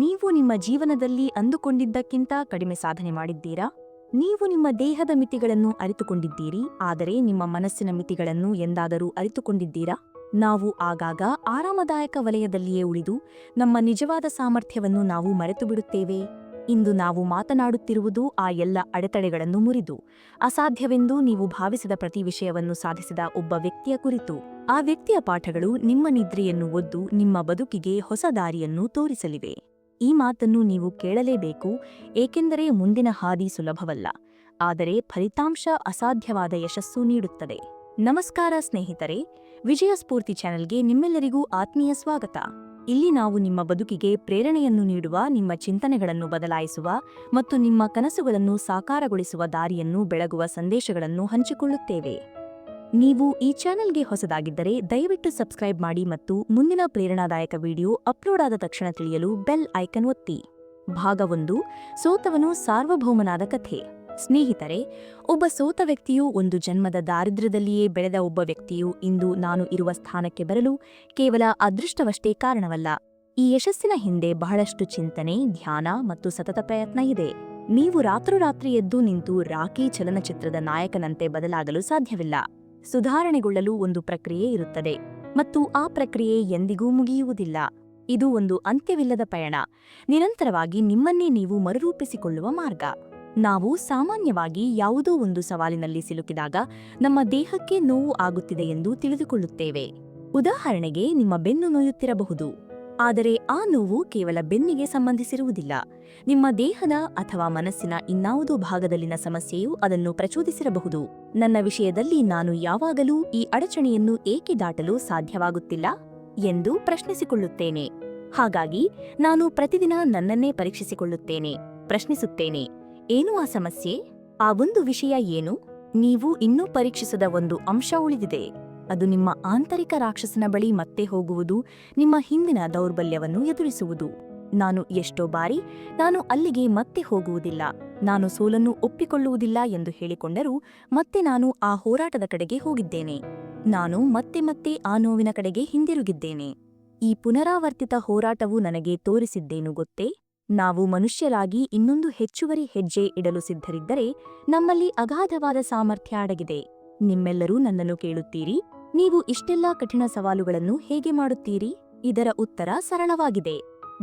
ನೀವು ನಿಮ್ಮ ಜೀವನದಲ್ಲಿ ಅಂದುಕೊಂಡಿದ್ದಕ್ಕಿಂತ ಕಡಿಮೆ ಸಾಧನೆ ಮಾಡಿದ್ದೀರಾ? ನೀವು ನಿಮ್ಮ ದೇಹದ ಮಿತಿಗಳನ್ನು ಅರಿತುಕೊಂಡಿದ್ದೀರಿ, ಆದರೆ ನಿಮ್ಮ ಮನಸ್ಸಿನ ಮಿತಿಗಳನ್ನು ಎಂದಾದರೂ ಅರಿತುಕೊಂಡಿದ್ದೀರಾ? ನಾವು ಆಗಾಗ ಆರಾಮದಾಯಕ ವಲಯದಲ್ಲಿಯೇ ಉಳಿದು ನಮ್ಮ ನಿಜವಾದ ಸಾಮರ್ಥ್ಯವನ್ನು ನಾವು ಮರೆತು ಬಿಡುತ್ತೇವೆ ಇಂದು ನಾವು ಮಾತನಾಡುತ್ತಿರುವುದು ಆ ಎಲ್ಲ ಅಡೆತಡೆಗಳನ್ನು ಮುರಿದು. ಅಸಾಧ್ಯವೆಂದು ನೀವು ಭಾವಿಸಿದ ಪ್ರತಿ ವಿಷಯವನ್ನು ಸಾಧಿಸಿದ ಒಬ್ಬ ವ್ಯಕ್ತಿಯ ಕುರಿತು. ಆ ವ್ಯಕ್ತಿಯ ಪಾಠಗಳು ನಿಮ್ಮ ನಿದ್ರೆಯನ್ನು ಒದ್ದು ನಿಮ್ಮ ಬದುಕಿಗೆ ಹೊಸ ದಾರಿಯನ್ನು ತೋರಿಸಲಿವೆ. ಈ ಮಾತನ್ನು ನೀವು ಕೇಳಲೇಬೇಕು, ಏಕೆಂದರೆ ಮುಂದಿನ ಹಾದಿ ಸುಲಭವಲ್ಲ. ಆದರೆ ಫಲಿತಾಂಶ ಅಸಾಧ್ಯವಾದ ಯಶಸ್ಸು ನೀಡುತ್ತದೆ. ನಮಸ್ಕಾರ ಸ್ನೇಹಿತರೆ, ವಿಜಯ ಸ್ಫೂರ್ತಿ ಚಾನೆಲ್ಗೆ ನಿಮ್ಮೆಲ್ಲರಿಗೂ ಆತ್ಮೀಯ ಸ್ವಾಗತ. ಇಲ್ಲಿ ನಾವು ನಿಮ್ಮ ಬದುಕಿಗೆ ಪ್ರೇರಣೆಯನ್ನು ನೀಡುವ, ನಿಮ್ಮ ಚಿಂತನೆಗಳನ್ನು ಬದಲಾಯಿಸುವ ಮತ್ತು ನಿಮ್ಮ ಕನಸುಗಳನ್ನು ಸಾಕಾರಗೊಳಿಸುವ ದಾರಿಯನ್ನು ಬೆಳಗುವ ಸಂದೇಶಗಳನ್ನು ಹಂಚಿಕೊಳ್ಳುತ್ತೇವೆ. ನೀವು ಈ ಚಾನೆಲ್ಗೆ ಹೊಸದಾಗಿದ್ದರೆ ದಯವಿಟ್ಟು ಸಬ್ಸ್ಕ್ರೈಬ್ ಮಾಡಿ ಮತ್ತು ಮುಂದಿನ ಪ್ರೇರಣಾದಾಯಕ ವಿಡಿಯೋ ಅಪ್ಲೋಡ್ ಆದ ತಕ್ಷಣ ತಿಳಿಯಲು ಬೆಲ್ ಐಕನ್ ಒತ್ತಿ. ಭಾಗ ಒಂದು, ಸೋತವನು ಸಾರ್ವಭೌಮನಾದ ಕಥೆ. ಸ್ನೇಹಿತರೆ, ಒಬ್ಬ ಸೋತ ವ್ಯಕ್ತಿಯು ಒಂದು ಜನ್ಮದ ದಾರಿದ್ರ್ಯದಲ್ಲಿಯೇ ಬೆಳೆದ ಒಬ್ಬ ವ್ಯಕ್ತಿಯು ಇಂದು ನಾನು ಇರುವ ಸ್ಥಾನಕ್ಕೆ ಬರಲು ಕೇವಲ ಅದೃಷ್ಟವಷ್ಟೇ ಕಾರಣವಲ್ಲ. ಈ ಯಶಸ್ಸಿನ ಹಿಂದೆ ಬಹಳಷ್ಟು ಚಿಂತನೆ, ಧ್ಯಾನ ಮತ್ತು ಸತತ ಪ್ರಯತ್ನ ಇದೆ. ನೀವು ರಾತ್ರೋರಾತ್ರಿ ಎದ್ದು ನಿಂತು ರಾಕಿ ಚಲನಚಿತ್ರದ ನಾಯಕನಂತೆ ಬದಲಾಗಲು ಸಾಧ್ಯವಿಲ್ಲ. ಸುಧಾರಣೆಗೊಳ್ಳಲು ಒಂದು ಪ್ರಕ್ರಿಯೆ ಇರುತ್ತದೆ ಮತ್ತು ಆ ಪ್ರಕ್ರಿಯೆ ಎಂದಿಗೂ ಮುಗಿಯುವುದಿಲ್ಲ. ಇದು ಒಂದು ಅಂತ್ಯವಿಲ್ಲದ ಪಯಣ. ನಿರಂತರವಾಗಿ ನಿಮ್ಮನ್ನೇ ನೀವು ಮರುರೂಪಿಸಿಕೊಳ್ಳುವ ಮಾರ್ಗ. ನಾವು ಸಾಮಾನ್ಯವಾಗಿ ಯಾವುದೋ ಒಂದು ಸವಾಲಿನಲ್ಲಿ ಸಿಲುಕಿದಾಗ ನಮ್ಮ ದೇಹಕ್ಕೆ ನೋವು ಆಗುತ್ತಿದೆ ಎಂದು ತಿಳಿದುಕೊಳ್ಳುತ್ತೇವೆ. ಉದಾಹರಣೆಗೆ ನಿಮ್ಮ ಬೆನ್ನು ನೋಯುತ್ತಿರಬಹುದು. ಆದರೆ ಆ ನೋವು ಕೇವಲ ಬೆನ್ನಿಗೆ ಸಂಬಂಧಿಸಿರುವುದಿಲ್ಲ. ನಿಮ್ಮ ದೇಹದ ಅಥವಾ ಮನಸ್ಸಿನ ಇನ್ನಾವುದೋ ಭಾಗದಲ್ಲಿನ ಸಮಸ್ಯೆಯು ಅದನ್ನು ಪ್ರಚೋದಿಸಿರಬಹುದು. ನನ್ನ ವಿಷಯದಲ್ಲಿ ನಾನು ಯಾವಾಗಲೂ ಈ ಅಡಚಣೆಯನ್ನು ಏಕೆ ದಾಟಲು ಸಾಧ್ಯವಾಗುತ್ತಿಲ್ಲ? ಎಂದು ಪ್ರಶ್ನಿಸಿಕೊಳ್ಳುತ್ತೇನೆ. ಹಾಗಾಗಿ, ನಾನು ಪ್ರತಿದಿನ ನನ್ನನ್ನೇ ಪರೀಕ್ಷಿಸಿಕೊಳ್ಳುತ್ತೇನೆ, ಪ್ರಶ್ನಿಸುತ್ತೇನೆ. ಏನು ಆ ಸಮಸ್ಯೆ? ಆ ಒಂದು ವಿಷಯ ಏನು? ನೀವು ಇನ್ನೂ ಪರೀಕ್ಷಿಸದ ಒಂದು ಅಂಶ ಉಳಿದಿದೆ. ಅದು ನಿಮ್ಮ ಆಂತರಿಕ ರಾಕ್ಷಸನ ಬಳಿ ಮತ್ತೆ ಹೋಗುವುದು, ನಿಮ್ಮ ಹಿಂದಿನ ದೌರ್ಬಲ್ಯವನ್ನು ಎದುರಿಸುವುದು. ನಾನು ಎಷ್ಟೋ ಬಾರಿ ನಾನು ಅಲ್ಲಿಗೆ ಮತ್ತೆ ಹೋಗುವುದಿಲ್ಲ. ನಾನು ಸೋಲನ್ನು ಒಪ್ಪಿಕೊಳ್ಳುವುದಿಲ್ಲ ಎಂದು ಹೇಳಿಕೊಂಡರೂ ಮತ್ತೆ ನಾನು ಆ ಹೋರಾಟದ ಕಡೆಗೆ ಹೋಗಿದ್ದೇನೆ. ನಾನು ಮತ್ತೆ ಮತ್ತೆ ಆ ನೋವಿನ ಕಡೆಗೆ ಹಿಂದಿರುಗಿದ್ದೇನೆ. ಈ ಪುನರಾವರ್ತಿತ ಹೋರಾಟವು ನನಗೆ ತೋರಿಸಿದ್ದೇನು ಗೊತ್ತೇ? ನಾವು ಮನುಷ್ಯರಾಗಿ ಇನ್ನೊಂದು ಹೆಚ್ಚುವರಿ ಹೆಜ್ಜೆ ಇಡಲು ಸಿದ್ಧರಿದ್ದರೆ ನಮ್ಮಲ್ಲಿ ಅಗಾಧವಾದ ಸಾಮರ್ಥ್ಯ ಅಡಗಿದೆ. ನಿಮ್ಮೆಲ್ಲರೂ ನನ್ನನ್ನು ಕೇಳುತ್ತೀರಿ. ನೀವು ಇಷ್ಟೆಲ್ಲಾ ಕಠಿಣ ಸವಾಲುಗಳನ್ನು ಹೇಗೆ ಮಾಡುತ್ತೀರಿ? ಇದರ ಉತ್ತರ ಸರಳವಾಗಿದೆ.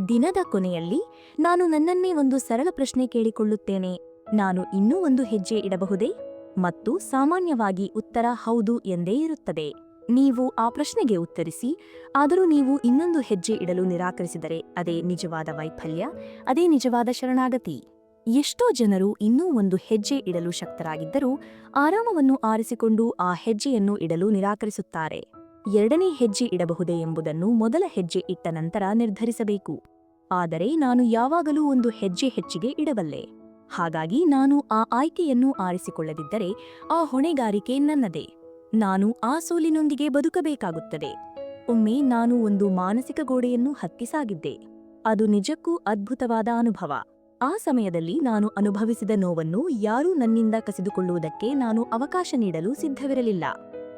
ದಿನದ ಕೊನೆಯಲ್ಲಿ ನಾನು ನನ್ನನ್ನೇ ಒಂದು ಸರಳ ಪ್ರಶ್ನೆ ಕೇಳಿಕೊಳ್ಳುತ್ತೇನೆ. ನಾನು ಇನ್ನೂ ಒಂದು ಹೆಜ್ಜೆ ಇಡಬಹುದೇ? ಮತ್ತು ಸಾಮಾನ್ಯವಾಗಿ ಉತ್ತರ ಹೌದು ಎಂದೇ ಇರುತ್ತದೆ. ನೀವು ಆ ಪ್ರಶ್ನೆಗೆ ಉತ್ತರಿಸಿ, ಆದರೂ ನೀವು ಇನ್ನೊಂದು ಹೆಜ್ಜೆ ಇಡಲು ನಿರಾಕರಿಸಿದರೆ ಅದೇ ನಿಜವಾದ ವೈಫಲ್ಯ, ಅದೇ ನಿಜವಾದ ಶರಣಾಗತಿ. ಎಷ್ಟೋ ಜನರು ಇನ್ನೂ ಒಂದು ಹೆಜ್ಜೆ ಇಡಲು ಶಕ್ತರಾಗಿದ್ದರೂ ಆರಾಮವನ್ನು ಆರಿಸಿಕೊಂಡು ಆ ಹೆಜ್ಜೆಯನ್ನು ಇಡಲು ನಿರಾಕರಿಸುತ್ತಾರೆ. ಎರಡನೇ ಹೆಜ್ಜೆ ಇಡಬಹುದೇ ಎಂಬುದನ್ನು ಮೊದಲ ಹೆಜ್ಜೆ ಇಟ್ಟ ನಂತರ ನಿರ್ಧರಿಸಬೇಕು. ಆದರೆ ನಾನು ಯಾವಾಗಲೂ ಒಂದು ಹೆಜ್ಜೆ ಹೆಚ್ಚಿಗೆ ಇಡಬಲ್ಲೆ. ಹಾಗಾಗಿ ನಾನು ಆ ಆಯ್ಕೆಯನ್ನು ಆರಿಸಿಕೊಳ್ಳದಿದ್ದರೆ ಆ ಹೊಣೆಗಾರಿಕೆ ನನ್ನದೇ. ನಾನು ಆ ಸೋಲಿನೊಂದಿಗೆ ಬದುಕಬೇಕಾಗುತ್ತದೆ. ಒಮ್ಮೆ ನಾನು ಒಂದು ಮಾನಸಿಕ ಗೋಡೆಯನ್ನು ಹತ್ತಿಸಾಗಿದ್ದೆ. ಅದು ನಿಜಕ್ಕೂ ಅದ್ಭುತವಾದ ಅನುಭವ. ಆ ಸಮಯದಲ್ಲಿ ನಾನು ಅನುಭವಿಸಿದ ನೋವನ್ನು ಯಾರೂ ನನ್ನಿಂದ ಕಸಿದುಕೊಳ್ಳುವುದಕ್ಕೆ ನಾನು ಅವಕಾಶ ನೀಡಲು ಸಿದ್ಧವಿರಲಿಲ್ಲ.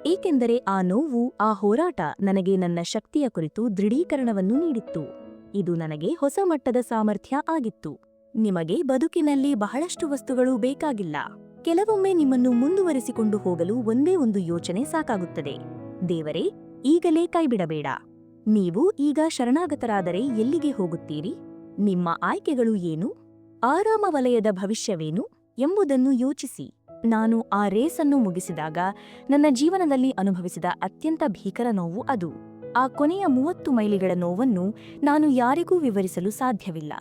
ಏಕೆಂದರೆ ಆ ನೋವು, ಆ ಹೋರಾಟ ನನಗೆ ನನ್ನ ಶಕ್ತಿಯ ಕುರಿತು ದೃಢೀಕರಣವನ್ನು ನೀಡಿತ್ತು. ಇದು ನನಗೆ ಹೊಸ ಮಟ್ಟದ ಸಾಮರ್ಥ್ಯ ಆಗಿತ್ತು. ನಿಮಗೆ ಬದುಕಿನಲ್ಲಿ ಬಹಳಷ್ಟು ವಸ್ತುಗಳು ಬೇಕಾಗಿಲ್ಲ. ಕೆಲವೊಮ್ಮೆ ನಿಮ್ಮನ್ನು ಮುಂದುವರಿಸಿಕೊಂಡು ಹೋಗಲು ಒಂದೇ ಒಂದು ಯೋಚನೆ ಸಾಕಾಗುತ್ತದೆ. ದೇವರೇ, ಈಗಲೇ ಕೈಬಿಡಬೇಡ. ನೀವು ಈಗ ಶರಣಾಗತರಾದರೆ ಎಲ್ಲಿಗೆ ಹೋಗುತ್ತೀರಿ? ನಿಮ್ಮ ಆಯ್ಕೆಗಳು ಏನು? ಆರಾಮ ವಲಯದ ಭವಿಷ್ಯವೇನು ಎಂಬುದನ್ನು ಯೋಚಿಸಿ. ನಾನು ಆ ರೇಸನ್ನು ಮುಗಿಸಿದಾಗ ನನ್ನ ಜೀವನದಲ್ಲಿ ಅನುಭವಿಸಿದ ಅತ್ಯಂತ ಭೀಕರ ನೋವು ಅದು. ಆ ಕೊನೆಯ ಮೂವತ್ತು ಮೈಲಿಗಳ ನೋವನ್ನು ನಾನು ಯಾರಿಗೂ ವಿವರಿಸಲು ಸಾಧ್ಯವಿಲ್ಲ.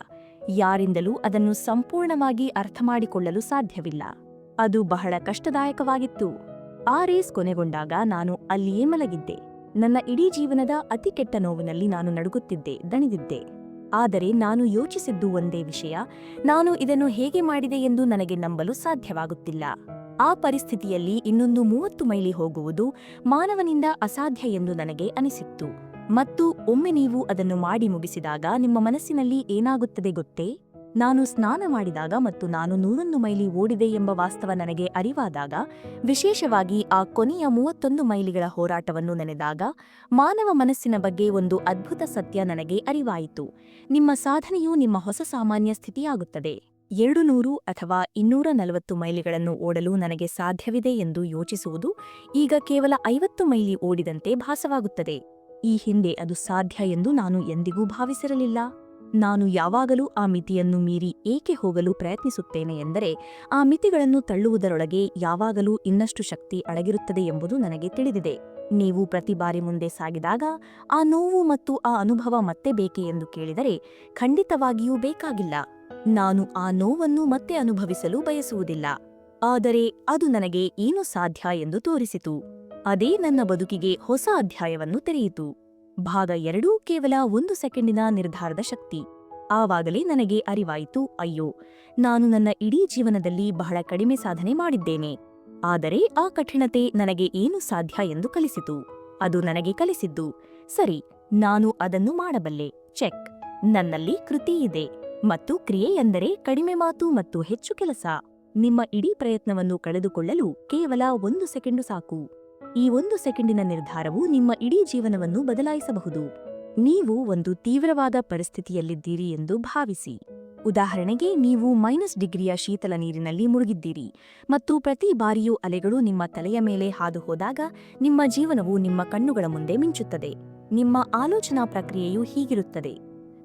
ಯಾರಿಂದಲೂ ಅದನ್ನು ಸಂಪೂರ್ಣವಾಗಿ ಅರ್ಥಮಾಡಿಕೊಳ್ಳಲು ಸಾಧ್ಯವಿಲ್ಲ. ಅದು ಬಹಳ ಕಷ್ಟದಾಯಕವಾಗಿತ್ತು. ಆ ರೇಸ್ ಕೊನೆಗೊಂಡಾಗ ನಾನು ಅಲ್ಲಿಯೇ ಮಲಗಿದ್ದೆ. ನನ್ನ ಇಡೀ ಜೀವನದ ಅತಿ ಕೆಟ್ಟ ನೋವಿನಲ್ಲಿ ನಾನು ನಡುಗುತ್ತಿದ್ದೆ, ದಣಿದಿದ್ದೆ. ಆದರೆ ನಾನು ಯೋಚಿಸಿದ್ದು ಒಂದೇ ವಿಷಯ. ನಾನು ಇದನ್ನು ಹೇಗೆ ಮಾಡಿದೆ ಎಂದು ನನಗೆ ನಂಬಲು ಸಾಧ್ಯವಾಗುತ್ತಿಲ್ಲ. ಆ ಪರಿಸ್ಥಿತಿಯಲ್ಲಿ ಇನ್ನೊಂದು ಮೂವತ್ತು ಮೈಲಿ ಹೋಗುವುದು ಮಾನವನಿಂದ ಅಸಾಧ್ಯ ಎಂದು ನನಗೆ ಅನಿಸಿತ್ತು. ಮತ್ತು ಒಮ್ಮೆ ನೀವು ಅದನ್ನು ಮಾಡಿ ಮುಗಿಸಿದಾಗ ನಿಮ್ಮ ಮನಸ್ಸಿನಲ್ಲಿ ಏನಾಗುತ್ತದೆ ಗೊತ್ತೇ? ನಾನು ಸ್ನಾನ ಮಾಡಿದಾಗ ಮತ್ತು ನಾನು ನೂರೊಂದು ಮೈಲಿ ಓಡಿದೆ ಎಂಬ ವಾಸ್ತವ ನನಗೆ ಅರಿವಾದಾಗ, ವಿಶೇಷವಾಗಿ ಆ ಕೊನೆಯ ಮೂವತ್ತೊಂದು ಮೈಲಿಗಳ ಹೋರಾಟವನ್ನು ನೆನೆದಾಗ, ಮಾನವ ಮನಸ್ಸಿನ ಬಗ್ಗೆ ಒಂದು ಅದ್ಭುತ ಸತ್ಯ ನನಗೆ ಅರಿವಾಯಿತು. ನಿಮ್ಮ ಸಾಧನೆಯು ನಿಮ್ಮ ಹೊಸ ಸಾಮಾನ್ಯ ಸ್ಥಿತಿಯಾಗುತ್ತದೆ. ಎರಡು ನೂರು ಅಥವಾ ಇನ್ನೂರ ನಲವತ್ತು ಮೈಲಿಗಳನ್ನು ಓಡಲು ನನಗೆ ಸಾಧ್ಯವಿದೆ ಎಂದು ಯೋಚಿಸುವುದು ಈಗ ಕೇವಲ ಐವತ್ತು ಮೈಲಿ ಓಡಿದಂತೆ ಭಾಸವಾಗುತ್ತದೆ. ಈ ಹಿಂದೆ ಅದು ಸಾಧ್ಯ ಎಂದು ನಾನು ಎಂದಿಗೂ ಭಾವಿಸಿರಲಿಲ್ಲ. ನಾನು ಯಾವಾಗಲೂ ಆ ಮಿತಿಯನ್ನು ಮೀರಿ ಏಕೆ ಹೋಗಲು ಪ್ರಯತ್ನಿಸುತ್ತೇನೆ ಎಂದರೆ, ಆ ಮಿತಿಗಳನ್ನು ತಳ್ಳುವುದರೊಳಗೆ ಯಾವಾಗಲೂ ಇನ್ನಷ್ಟು ಶಕ್ತಿ ಅಡಗಿರುತ್ತದೆ ಎಂಬುದು ನನಗೆ ತಿಳಿದಿದೆ. ನೀವು ಪ್ರತಿ ಬಾರಿ ಮುಂದೆ ಸಾಗಿದಾಗ, ಆ ನೋವು ಮತ್ತು ಆ ಅನುಭವ ಮತ್ತೆ ಬೇಕೆ ಎಂದು ಕೇಳಿದರೆ, ಖಂಡಿತವಾಗಿಯೂ ಬೇಕಾಗಿಲ್ಲ. ನಾನು ಆ ನೋವನ್ನು ಮತ್ತೆ ಅನುಭವಿಸಲು ಬಯಸುವುದಿಲ್ಲ. ಆದರೆ ಅದು ನನಗೆ ಏನು ಸಾಧ್ಯ ಎಂದು ತೋರಿಸಿತು. ಅದೇ ನನ್ನ ಬದುಕಿಗೆ ಹೊಸ ಅಧ್ಯಾಯವನ್ನು ತೆರೆಯಿತು. ಭಾಗ ಎರಡೂ ಕೇವಲ ಒಂದು ಸೆಕೆಂಡಿನ ನಿರ್ಧಾರದ ಶಕ್ತಿ. ಆವಾಗಲೇ ನನಗೆ ಅರಿವಾಯಿತು, ಅಯ್ಯೋ, ನಾನು ನನ್ನ ಇಡೀ ಜೀವನದಲ್ಲಿ ಬಹಳ ಕಡಿಮೆ ಸಾಧನೆ ಮಾಡಿದ್ದೇನೆ. ಆದರೆ ಆ ಕಠಿಣತೆ ನನಗೆ ಏನು ಸಾಧ್ಯ ಎಂದು ಕಲಿಸಿತು. ಅದು ನನಗೆ ಕಲಿಸಿದ್ದು, ಸರಿ, ನಾನು ಅದನ್ನು ಮಾಡಬಲ್ಲೆ, ಚೆಕ್. ನನ್ನಲ್ಲಿ ಕೃತಿ ಇದೆ, ಮತ್ತು ಕ್ರಿಯೆ ಎಂದರೆ ಕಡಿಮೆ ಮಾತು ಮತ್ತು ಹೆಚ್ಚು ಕೆಲಸ. ನಿಮ್ಮ ಇಡೀ ಪ್ರಯತ್ನವನ್ನು ಕಳೆದುಕೊಳ್ಳಲು ಕೇವಲ ಒಂದು ಸೆಕೆಂಡು ಸಾಕು. ಈ ಒಂದು ಸೆಕೆಂಡಿನ ನಿರ್ಧಾರವು ನಿಮ್ಮ ಇಡೀ ಜೀವನವನ್ನು ಬದಲಾಯಿಸಬಹುದು. ನೀವು ಒಂದು ತೀವ್ರವಾದ ಪರಿಸ್ಥಿತಿಯಲ್ಲಿದ್ದೀರಿ ಎಂದು ಭಾವಿಸಿ. ಉದಾಹರಣೆಗೆ, ನೀವು ಮೈನಸ್ ಡಿಗ್ರಿಯ ಶೀತಲ ನೀರಿನಲ್ಲಿ ಮುಳುಗಿದ್ದೀರಿ ಮತ್ತು ಪ್ರತಿ ಬಾರಿಯೂ ಅಲೆಗಳು ನಿಮ್ಮ ತಲೆಯ ಮೇಲೆ ಹಾದು ಹೋದಾಗ ನಿಮ್ಮ ಜೀವನವು ನಿಮ್ಮ ಕಣ್ಣುಗಳ ಮುಂದೆ ಮಿಂಚುತ್ತದೆ. ನಿಮ್ಮ ಆಲೋಚನಾ ಪ್ರಕ್ರಿಯೆಯು ಹೀಗಿರುತ್ತದೆ.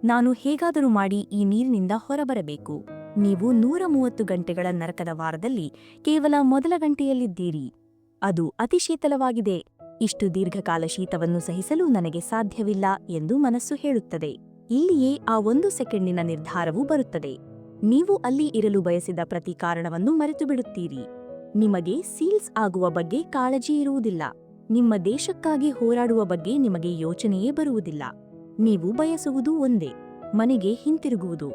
ನಾನು ಹೇಗಾದರೂ ಮಾಡಿ ಈ ನೀರಿನಿಂದ ಹೊರಬರಬೇಕು. ನೀವು ನೂರ ಮೂವತ್ತು ಗಂಟೆಗಳ ನರಕದ ವಾರದಲ್ಲಿ ಕೇವಲ ಮೊದಲ ಗಂಟೆಯಲ್ಲಿದ್ದೀರಿ. ಅದು ಅತಿಶೀತಲವಾಗಿದೆ ಇಷ್ಟು ದೀರ್ಘಕಾಲ ಶೀತವನ್ನು ಸಹಿಸಲು ನನಗೆ ಸಾಧ್ಯವಿಲ್ಲ ಎಂದು ಮನಸ್ಸು ಹೇಳುತ್ತದೆ. ಇಲ್ಲಿಯೇ ಆ ಒಂದು ಸೆಕೆಂಡಿನ ನಿರ್ಧಾರವು ಬರುತ್ತದೆ. ನೀವು ಅಲ್ಲಿ ಇರಲು ಬಯಸಿದ ಪ್ರತಿ ಕಾರಣವನ್ನು ಮರೆತು ಬಿಡುತ್ತೀರಿ ನಿಮಗೆ ಸೀಲ್ಸ್ ಆಗುವ ಬಗ್ಗೆ ಕಾಳಜಿ ಇರುವುದಿಲ್ಲ. ನಿಮ್ಮ ದೇಶಕ್ಕಾಗಿ ಹೋರಾಡುವ ಬಗ್ಗೆ ನಿಮಗೆ ಯೋಚನೆಯೇ ಬರುವುದಿಲ್ಲ. ನೀವು ಬಯಸುವುದು ಒಂದೇ, ಮನೆಗೆ ಹಿಂತಿರುಗುವುದು.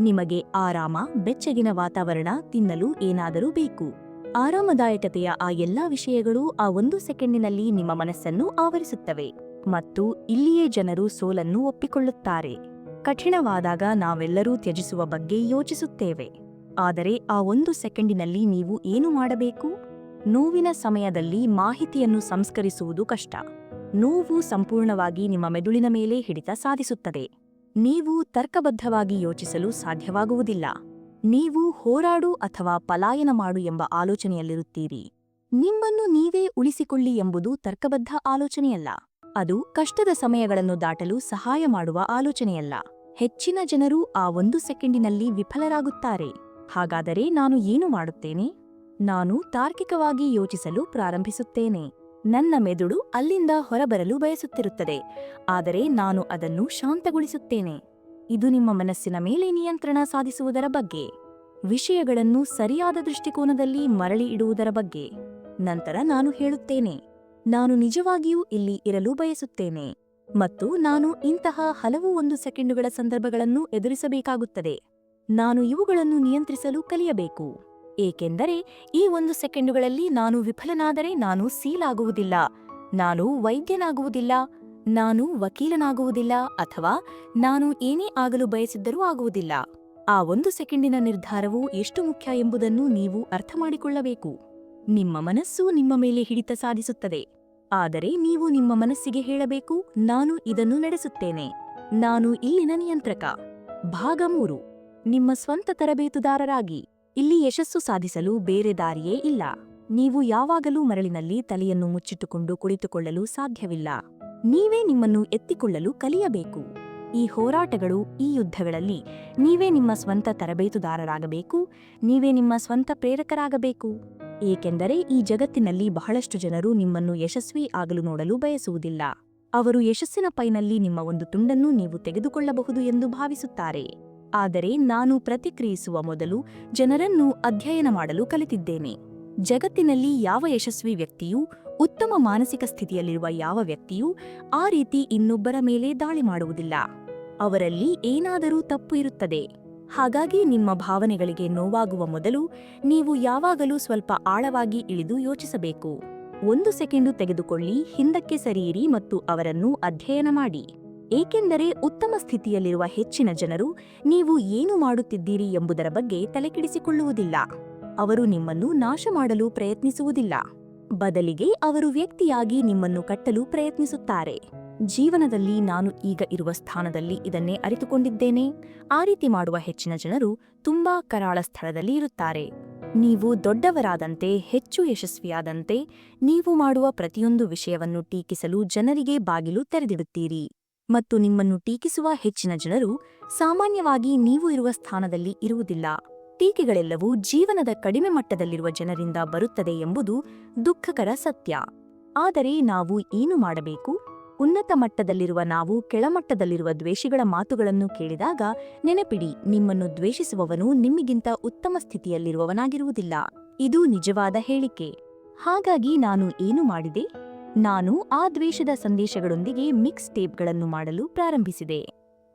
ನಿಮಗೆ ಆರಾಮ, ಬೆಚ್ಚಗಿನ ವಾತಾವರಣ, ತಿನ್ನಲು ಏನಾದರೂ ಬೇಕು. ಆರಾಮದಾಯಕತೆಯ ಆ ಎಲ್ಲಾ ವಿಷಯಗಳು ಆ ಒಂದು ಸೆಕೆಂಡಿನಲ್ಲಿ ನಿಮ್ಮ ಮನಸ್ಸನ್ನು ಆವರಿಸುತ್ತವೆ ಮತ್ತು ಇಲ್ಲಿಯೇ ಜನರು ಸೋಲನ್ನು ಒಪ್ಪಿಕೊಳ್ಳುತ್ತಾರೆ. ಕಠಿಣವಾದಾಗ ನಾವೆಲ್ಲರೂ ತ್ಯಜಿಸುವ ಬಗ್ಗೆ ಯೋಚಿಸುತ್ತೇವೆ. ಆದರೆ ಆ ಒಂದು ಸೆಕೆಂಡಿನಲ್ಲಿ ನೀವು ಏನು ಮಾಡಬೇಕು? ನೋವಿನ ಸಮಯದಲ್ಲಿ ಮಾಹಿತಿಯನ್ನು ಸಂಸ್ಕರಿಸುವುದು ಕಷ್ಟ. ನೋವು ಸಂಪೂರ್ಣವಾಗಿ ನಿಮ್ಮ ಮೆದುಳಿನ ಮೇಲೆ ಹಿಡಿತ ಸಾಧಿಸುತ್ತದೆ. ನೀವು ತರ್ಕಬದ್ಧವಾಗಿ ಯೋಚಿಸಲು ಸಾಧ್ಯವಾಗುವುದಿಲ್ಲ. ನೀವು ಹೋರಾಡು ಅಥವಾ ಪಲಾಯನ ಮಾಡು ಎಂಬ ಆಲೋಚನೆಯಲ್ಲಿರುತ್ತೀರಿ. ನಿಮ್ಮನ್ನು ನೀವೇ ಉಳಿಸಿಕೊಳ್ಳಿ ಎಂಬುದು ತರ್ಕಬದ್ಧ ಆಲೋಚನೆಯಲ್ಲ. ಅದು ಕಷ್ಟದ ಸಮಯಗಳನ್ನು ದಾಟಲು ಸಹಾಯ ಮಾಡುವ ಆಲೋಚನೆಯಲ್ಲ. ಹೆಚ್ಚಿನ ಜನರು ಆ ಒಂದು ಸೆಕೆಂಡಿನಲ್ಲಿ ವಿಫಲರಾಗುತ್ತಾರೆ. ಹಾಗಾದರೆ ನಾನು ಏನು ಮಾಡುತ್ತೇನೆ? ನಾನು ತಾರ್ಕಿಕವಾಗಿ ಯೋಚಿಸಲು ಪ್ರಾರಂಭಿಸುತ್ತೇನೆ. ನನ್ನ ಮೆದುಳು ಅಲ್ಲಿಂದ ಹೊರಬರಲು ಬಯಸುತ್ತಿರುತ್ತದೆ. ಆದರೆ ನಾನು ಅದನ್ನು ಶಾಂತಗೊಳಿಸುತ್ತೇನೆ. ಇದು ನಿಮ್ಮ ಮನಸ್ಸಿನ ಮೇಲೆ ನಿಯಂತ್ರಣ ಸಾಧಿಸುವುದರ ಬಗ್ಗೆ. ವಿಷಯಗಳನ್ನು ಸರಿಯಾದ ದೃಷ್ಟಿಕೋನದಲ್ಲಿ ಮರಳಿ ಇಡುವುದರ ಬಗ್ಗೆ. ನಂತರ ನಾನು ಹೇಳುತ್ತೇನೆ. ನಾನು ನಿಜವಾಗಿಯೂ ಇಲ್ಲಿ ಇರಲು ಬಯಸುತ್ತೇನೆ. ಮತ್ತು ನಾನು ಇಂತಹ ಹಲವು ಒಂದು ಸೆಕೆಂಡುಗಳ ಸಂದರ್ಭಗಳನ್ನು ಎದುರಿಸಬೇಕಾಗುತ್ತದೆ. ನಾನು ಇವುಗಳನ್ನು ನಿಯಂತ್ರಿಸಲು ಕಲಿಯಬೇಕು. ಏಕೆಂದರೆ ಈ ಒಂದು ಸೆಕೆಂಡುಗಳಲ್ಲಿ ನಾನು ವಿಫಲನಾದರೆ ನಾನು ಸೀಲಾಗುವುದಿಲ್ಲ. ನಾನು ವೈದ್ಯನಾಗುವುದಿಲ್ಲ. ನಾನು ವಕೀಲನಾಗುವುದಿಲ್ಲ ಅಥವಾ ನಾನು ಏನೇ ಆಗಲು ಬಯಸಿದ್ದರೂ ಆಗುವುದಿಲ್ಲ. ಆ ಒಂದು ಸೆಕೆಂಡಿನ ನಿರ್ಧಾರವು ಎಷ್ಟು ಮುಖ್ಯ ಎಂಬುದನ್ನು ನೀವು ಅರ್ಥಮಾಡಿಕೊಳ್ಳಬೇಕು. ನಿಮ್ಮ ಮನಸ್ಸು ನಿಮ್ಮ ಮೇಲೆ ಹಿಡಿತ ಸಾಧಿಸುತ್ತದೆ. ಆದರೆ ನೀವು ನಿಮ್ಮ ಮನಸ್ಸಿಗೆ ಹೇಳಬೇಕು, ನಾನು ಇದನ್ನು ನಡೆಸುತ್ತೇನೆ. ನಾನು ಇಲ್ಲಿನ ನಿಯಂತ್ರಕ. ಭಾಗ ಮೂರು. ನಿಮ್ಮ ಸ್ವಂತ ತರಬೇತುದಾರರಾಗಿ. ಇಲ್ಲಿ ಯಶಸ್ಸು ಸಾಧಿಸಲು ಬೇರೆ ದಾರಿಯೇ ಇಲ್ಲ. ನೀವು ಯಾವಾಗಲೂ ಮರಳಿನಲ್ಲಿ ತಲೆಯನ್ನು ಮುಚ್ಚಿಟ್ಟುಕೊಂಡು ಕುಳಿತುಕೊಳ್ಳಲು ಸಾಧ್ಯವಿಲ್ಲ. ನೀವೇ ನಿಮ್ಮನ್ನು ಎತ್ತಿಕೊಳ್ಳಲು ಕಲಿಯಬೇಕು. ಈ ಹೋರಾಟಗಳು ಈ ಯುದ್ಧಗಳಲ್ಲಿ ನೀವೇ ನಿಮ್ಮ ಸ್ವಂತ ತರಬೇತುದಾರರಾಗಬೇಕು, ನೀವೇ ನಿಮ್ಮ ಸ್ವಂತ ಪ್ರೇರಕರಾಗಬೇಕು. ಏಕೆಂದರೆ ಈ ಜಗತ್ತಿನಲ್ಲಿ ಬಹಳಷ್ಟು ಜನರು ನಿಮ್ಮನ್ನು ಯಶಸ್ವಿ ಆಗಲು ನೋಡಲು ಬಯಸುವುದಿಲ್ಲ. ಅವರು ಯಶಸ್ಸಿನ ಪೈನಲ್ಲಿ ನಿಮ್ಮ ಒಂದು ತುಂಡನ್ನು ನೀವು ತೆಗೆದುಕೊಳ್ಳಬಹುದು ಎಂದು ಭಾವಿಸುತ್ತಾರೆ. ಆದರೆ ನಾನು ಪ್ರತಿಕ್ರಿಯಿಸುವ ಮೊದಲು ಜನರನ್ನು ಅಧ್ಯಯನ ಮಾಡಲು ಕಲಿತಿದ್ದೇನೆ. ಜಗತ್ತಿನಲ್ಲಿ ಯಾವ ಯಶಸ್ವಿ ವ್ಯಕ್ತಿಯೂ ಉತ್ತಮ ಮಾನಸಿಕ ಸ್ಥಿತಿಯಲ್ಲಿರುವ ಯಾವ ವ್ಯಕ್ತಿಯೂ ಆ ರೀತಿ ಇನ್ನೊಬ್ಬರ ಮೇಲೆ ದಾಳಿ ಮಾಡುವುದಿಲ್ಲ. ಅವರಲ್ಲಿ ಏನಾದರೂ ತಪ್ಪು ಇರುತ್ತದೆ. ಹಾಗಾಗಿ ನಿಮ್ಮ ಭಾವನೆಗಳಿಗೆ ನೋವಾಗುವ ಮೊದಲು ನೀವು ಯಾವಾಗಲೂ ಸ್ವಲ್ಪ ಆಳವಾಗಿ ಇಳಿದು ಯೋಚಿಸಬೇಕು. ಒಂದು ಸೆಕೆಂಡು ತೆಗೆದುಕೊಳ್ಳಿ, ಹಿಂದಕ್ಕೆ ಸರಿಯಿರಿ ಮತ್ತು ಅವರನ್ನು ಅಧ್ಯಯನ ಮಾಡಿ. ಏಕೆಂದರೆ ಉತ್ತಮ ಸ್ಥಿತಿಯಲ್ಲಿರುವ ಹೆಚ್ಚಿನ ಜನರು ನೀವು ಏನು ಮಾಡುತ್ತಿದ್ದೀರಿ ಎಂಬುದರ ಬಗ್ಗೆ ತಲೆಕೆಡಿಸಿಕೊಳ್ಳುವುದಿಲ್ಲ. ಅವರು ನಿಮ್ಮನ್ನು ನಾಶ ಮಾಡಲು ಪ್ರಯತ್ನಿಸುವುದಿಲ್ಲ. ಬದಲಿಗೆ ಅವರು ವ್ಯಕ್ತಿಯಾಗಿ ನಿಮ್ಮನ್ನು ಕಟ್ಟಲು ಪ್ರಯತ್ನಿಸುತ್ತಾರೆ. ಜೀವನದಲ್ಲಿ ನಾನು ಈಗ ಇರುವ ಸ್ಥಾನದಲ್ಲಿ ಇದನ್ನೇ ಅರಿತುಕೊಂಡಿದ್ದೇನೆ. ಆ ರೀತಿ ಮಾಡುವ ಹೆಚ್ಚಿನ ಜನರು ತುಂಬಾ ಕರಾಳ ಸ್ಥಳದಲ್ಲಿ ಇರುತ್ತಾರೆ. ನೀವು ದೊಡ್ಡವರಾದಂತೆ, ಹೆಚ್ಚು ಯಶಸ್ವಿಯಾದಂತೆ, ನೀವು ಮಾಡುವ ಪ್ರತಿಯೊಂದು ವಿಷಯವನ್ನು ಟೀಕಿಸಲು ಜನರಿಗೆ ಬಾಗಿಲು ತೆರೆದಿಡುತ್ತೀರಿ. ಮತ್ತು ನಿಮ್ಮನ್ನು ಟೀಕಿಸುವ ಹೆಚ್ಚಿನ ಜನರು ಸಾಮಾನ್ಯವಾಗಿ ನೀವು ಇರುವ ಸ್ಥಾನದಲ್ಲಿ ಇರುವುದಿಲ್ಲ. ಟೀಕೆಗಳೆಲ್ಲವೂ ಜೀವನದ ಕಡಿಮೆ ಮಟ್ಟದಲ್ಲಿರುವ ಜನರಿಂದ ಬರುತ್ತದೆ ಎಂಬುದು ದುಃಖಕರ ಸತ್ಯ. ಆದರೆ ನಾವು ಏನು ಮಾಡಬೇಕು? ಉನ್ನತ ಮಟ್ಟದಲ್ಲಿರುವ ನಾವು ಕೆಳಮಟ್ಟದಲ್ಲಿರುವ ದ್ವೇಷಿಗಳ ಮಾತುಗಳನ್ನು ಕೇಳಿದಾಗ ನೆನಪಿಡಿ, ನಿಮ್ಮನ್ನು ದ್ವೇಷಿಸುವವನು ನಿಮ್ಮಿಗಿಂತ ಉತ್ತಮ ಸ್ಥಿತಿಯಲ್ಲಿರುವವನಾಗಿರುವುದಿಲ್ಲ. ಇದು ನಿಜವಾದ ಹೇಳಿಕೆ. ಹಾಗಾಗಿ ನಾನು ಏನು ಮಾಡಿದೆ? ನಾನು ಆ ದ್ವೇಷದ ಸಂದೇಶಗಳೊಂದಿಗೆ ಮಿಕ್ಸ್ ಟೇಪ್ಗಳನ್ನು ಮಾಡಲು ಪ್ರಾರಂಭಿಸಿದೆ.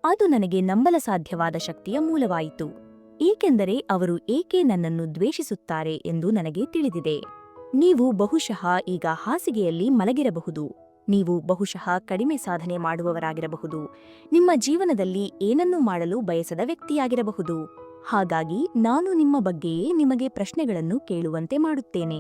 ಅದು ನನಗೆ ನಂಬಲ ಸಾಧ್ಯವಾದ ಶಕ್ತಿಯ ಮೂಲವಾಯಿತು. ಏಕೆಂದರೆ ಅವರು ಏಕೆ ನನ್ನನ್ನು ದ್ವೇಷಿಸುತ್ತಾರೆ ಎಂದು ನನಗೆ ತಿಳಿದಿದೆ. ನೀವು ಬಹುಶಃ ಈಗ ಹಾಸಿಗೆಯಲ್ಲಿ ಮಲಗಿರಬಹುದು. ನೀವು ಬಹುಶಃ ಕಡಿಮೆ ಸಾಧನೆ ಮಾಡುವವರಾಗಿರಬಹುದು. ನಿಮ್ಮ ಜೀವನದಲ್ಲಿ ಏನನ್ನೂ ಮಾಡಲು ಬಯಸದ ವ್ಯಕ್ತಿಯಾಗಿರಬಹುದು. ಹಾಗಾಗಿ ನಾನು ನಿಮ್ಮ ಬಗ್ಗೆಯೇ ನಿಮಗೆ ಪ್ರಶ್ನೆಗಳನ್ನು ಕೇಳುವಂತೆ ಮಾಡುತ್ತೇನೆ.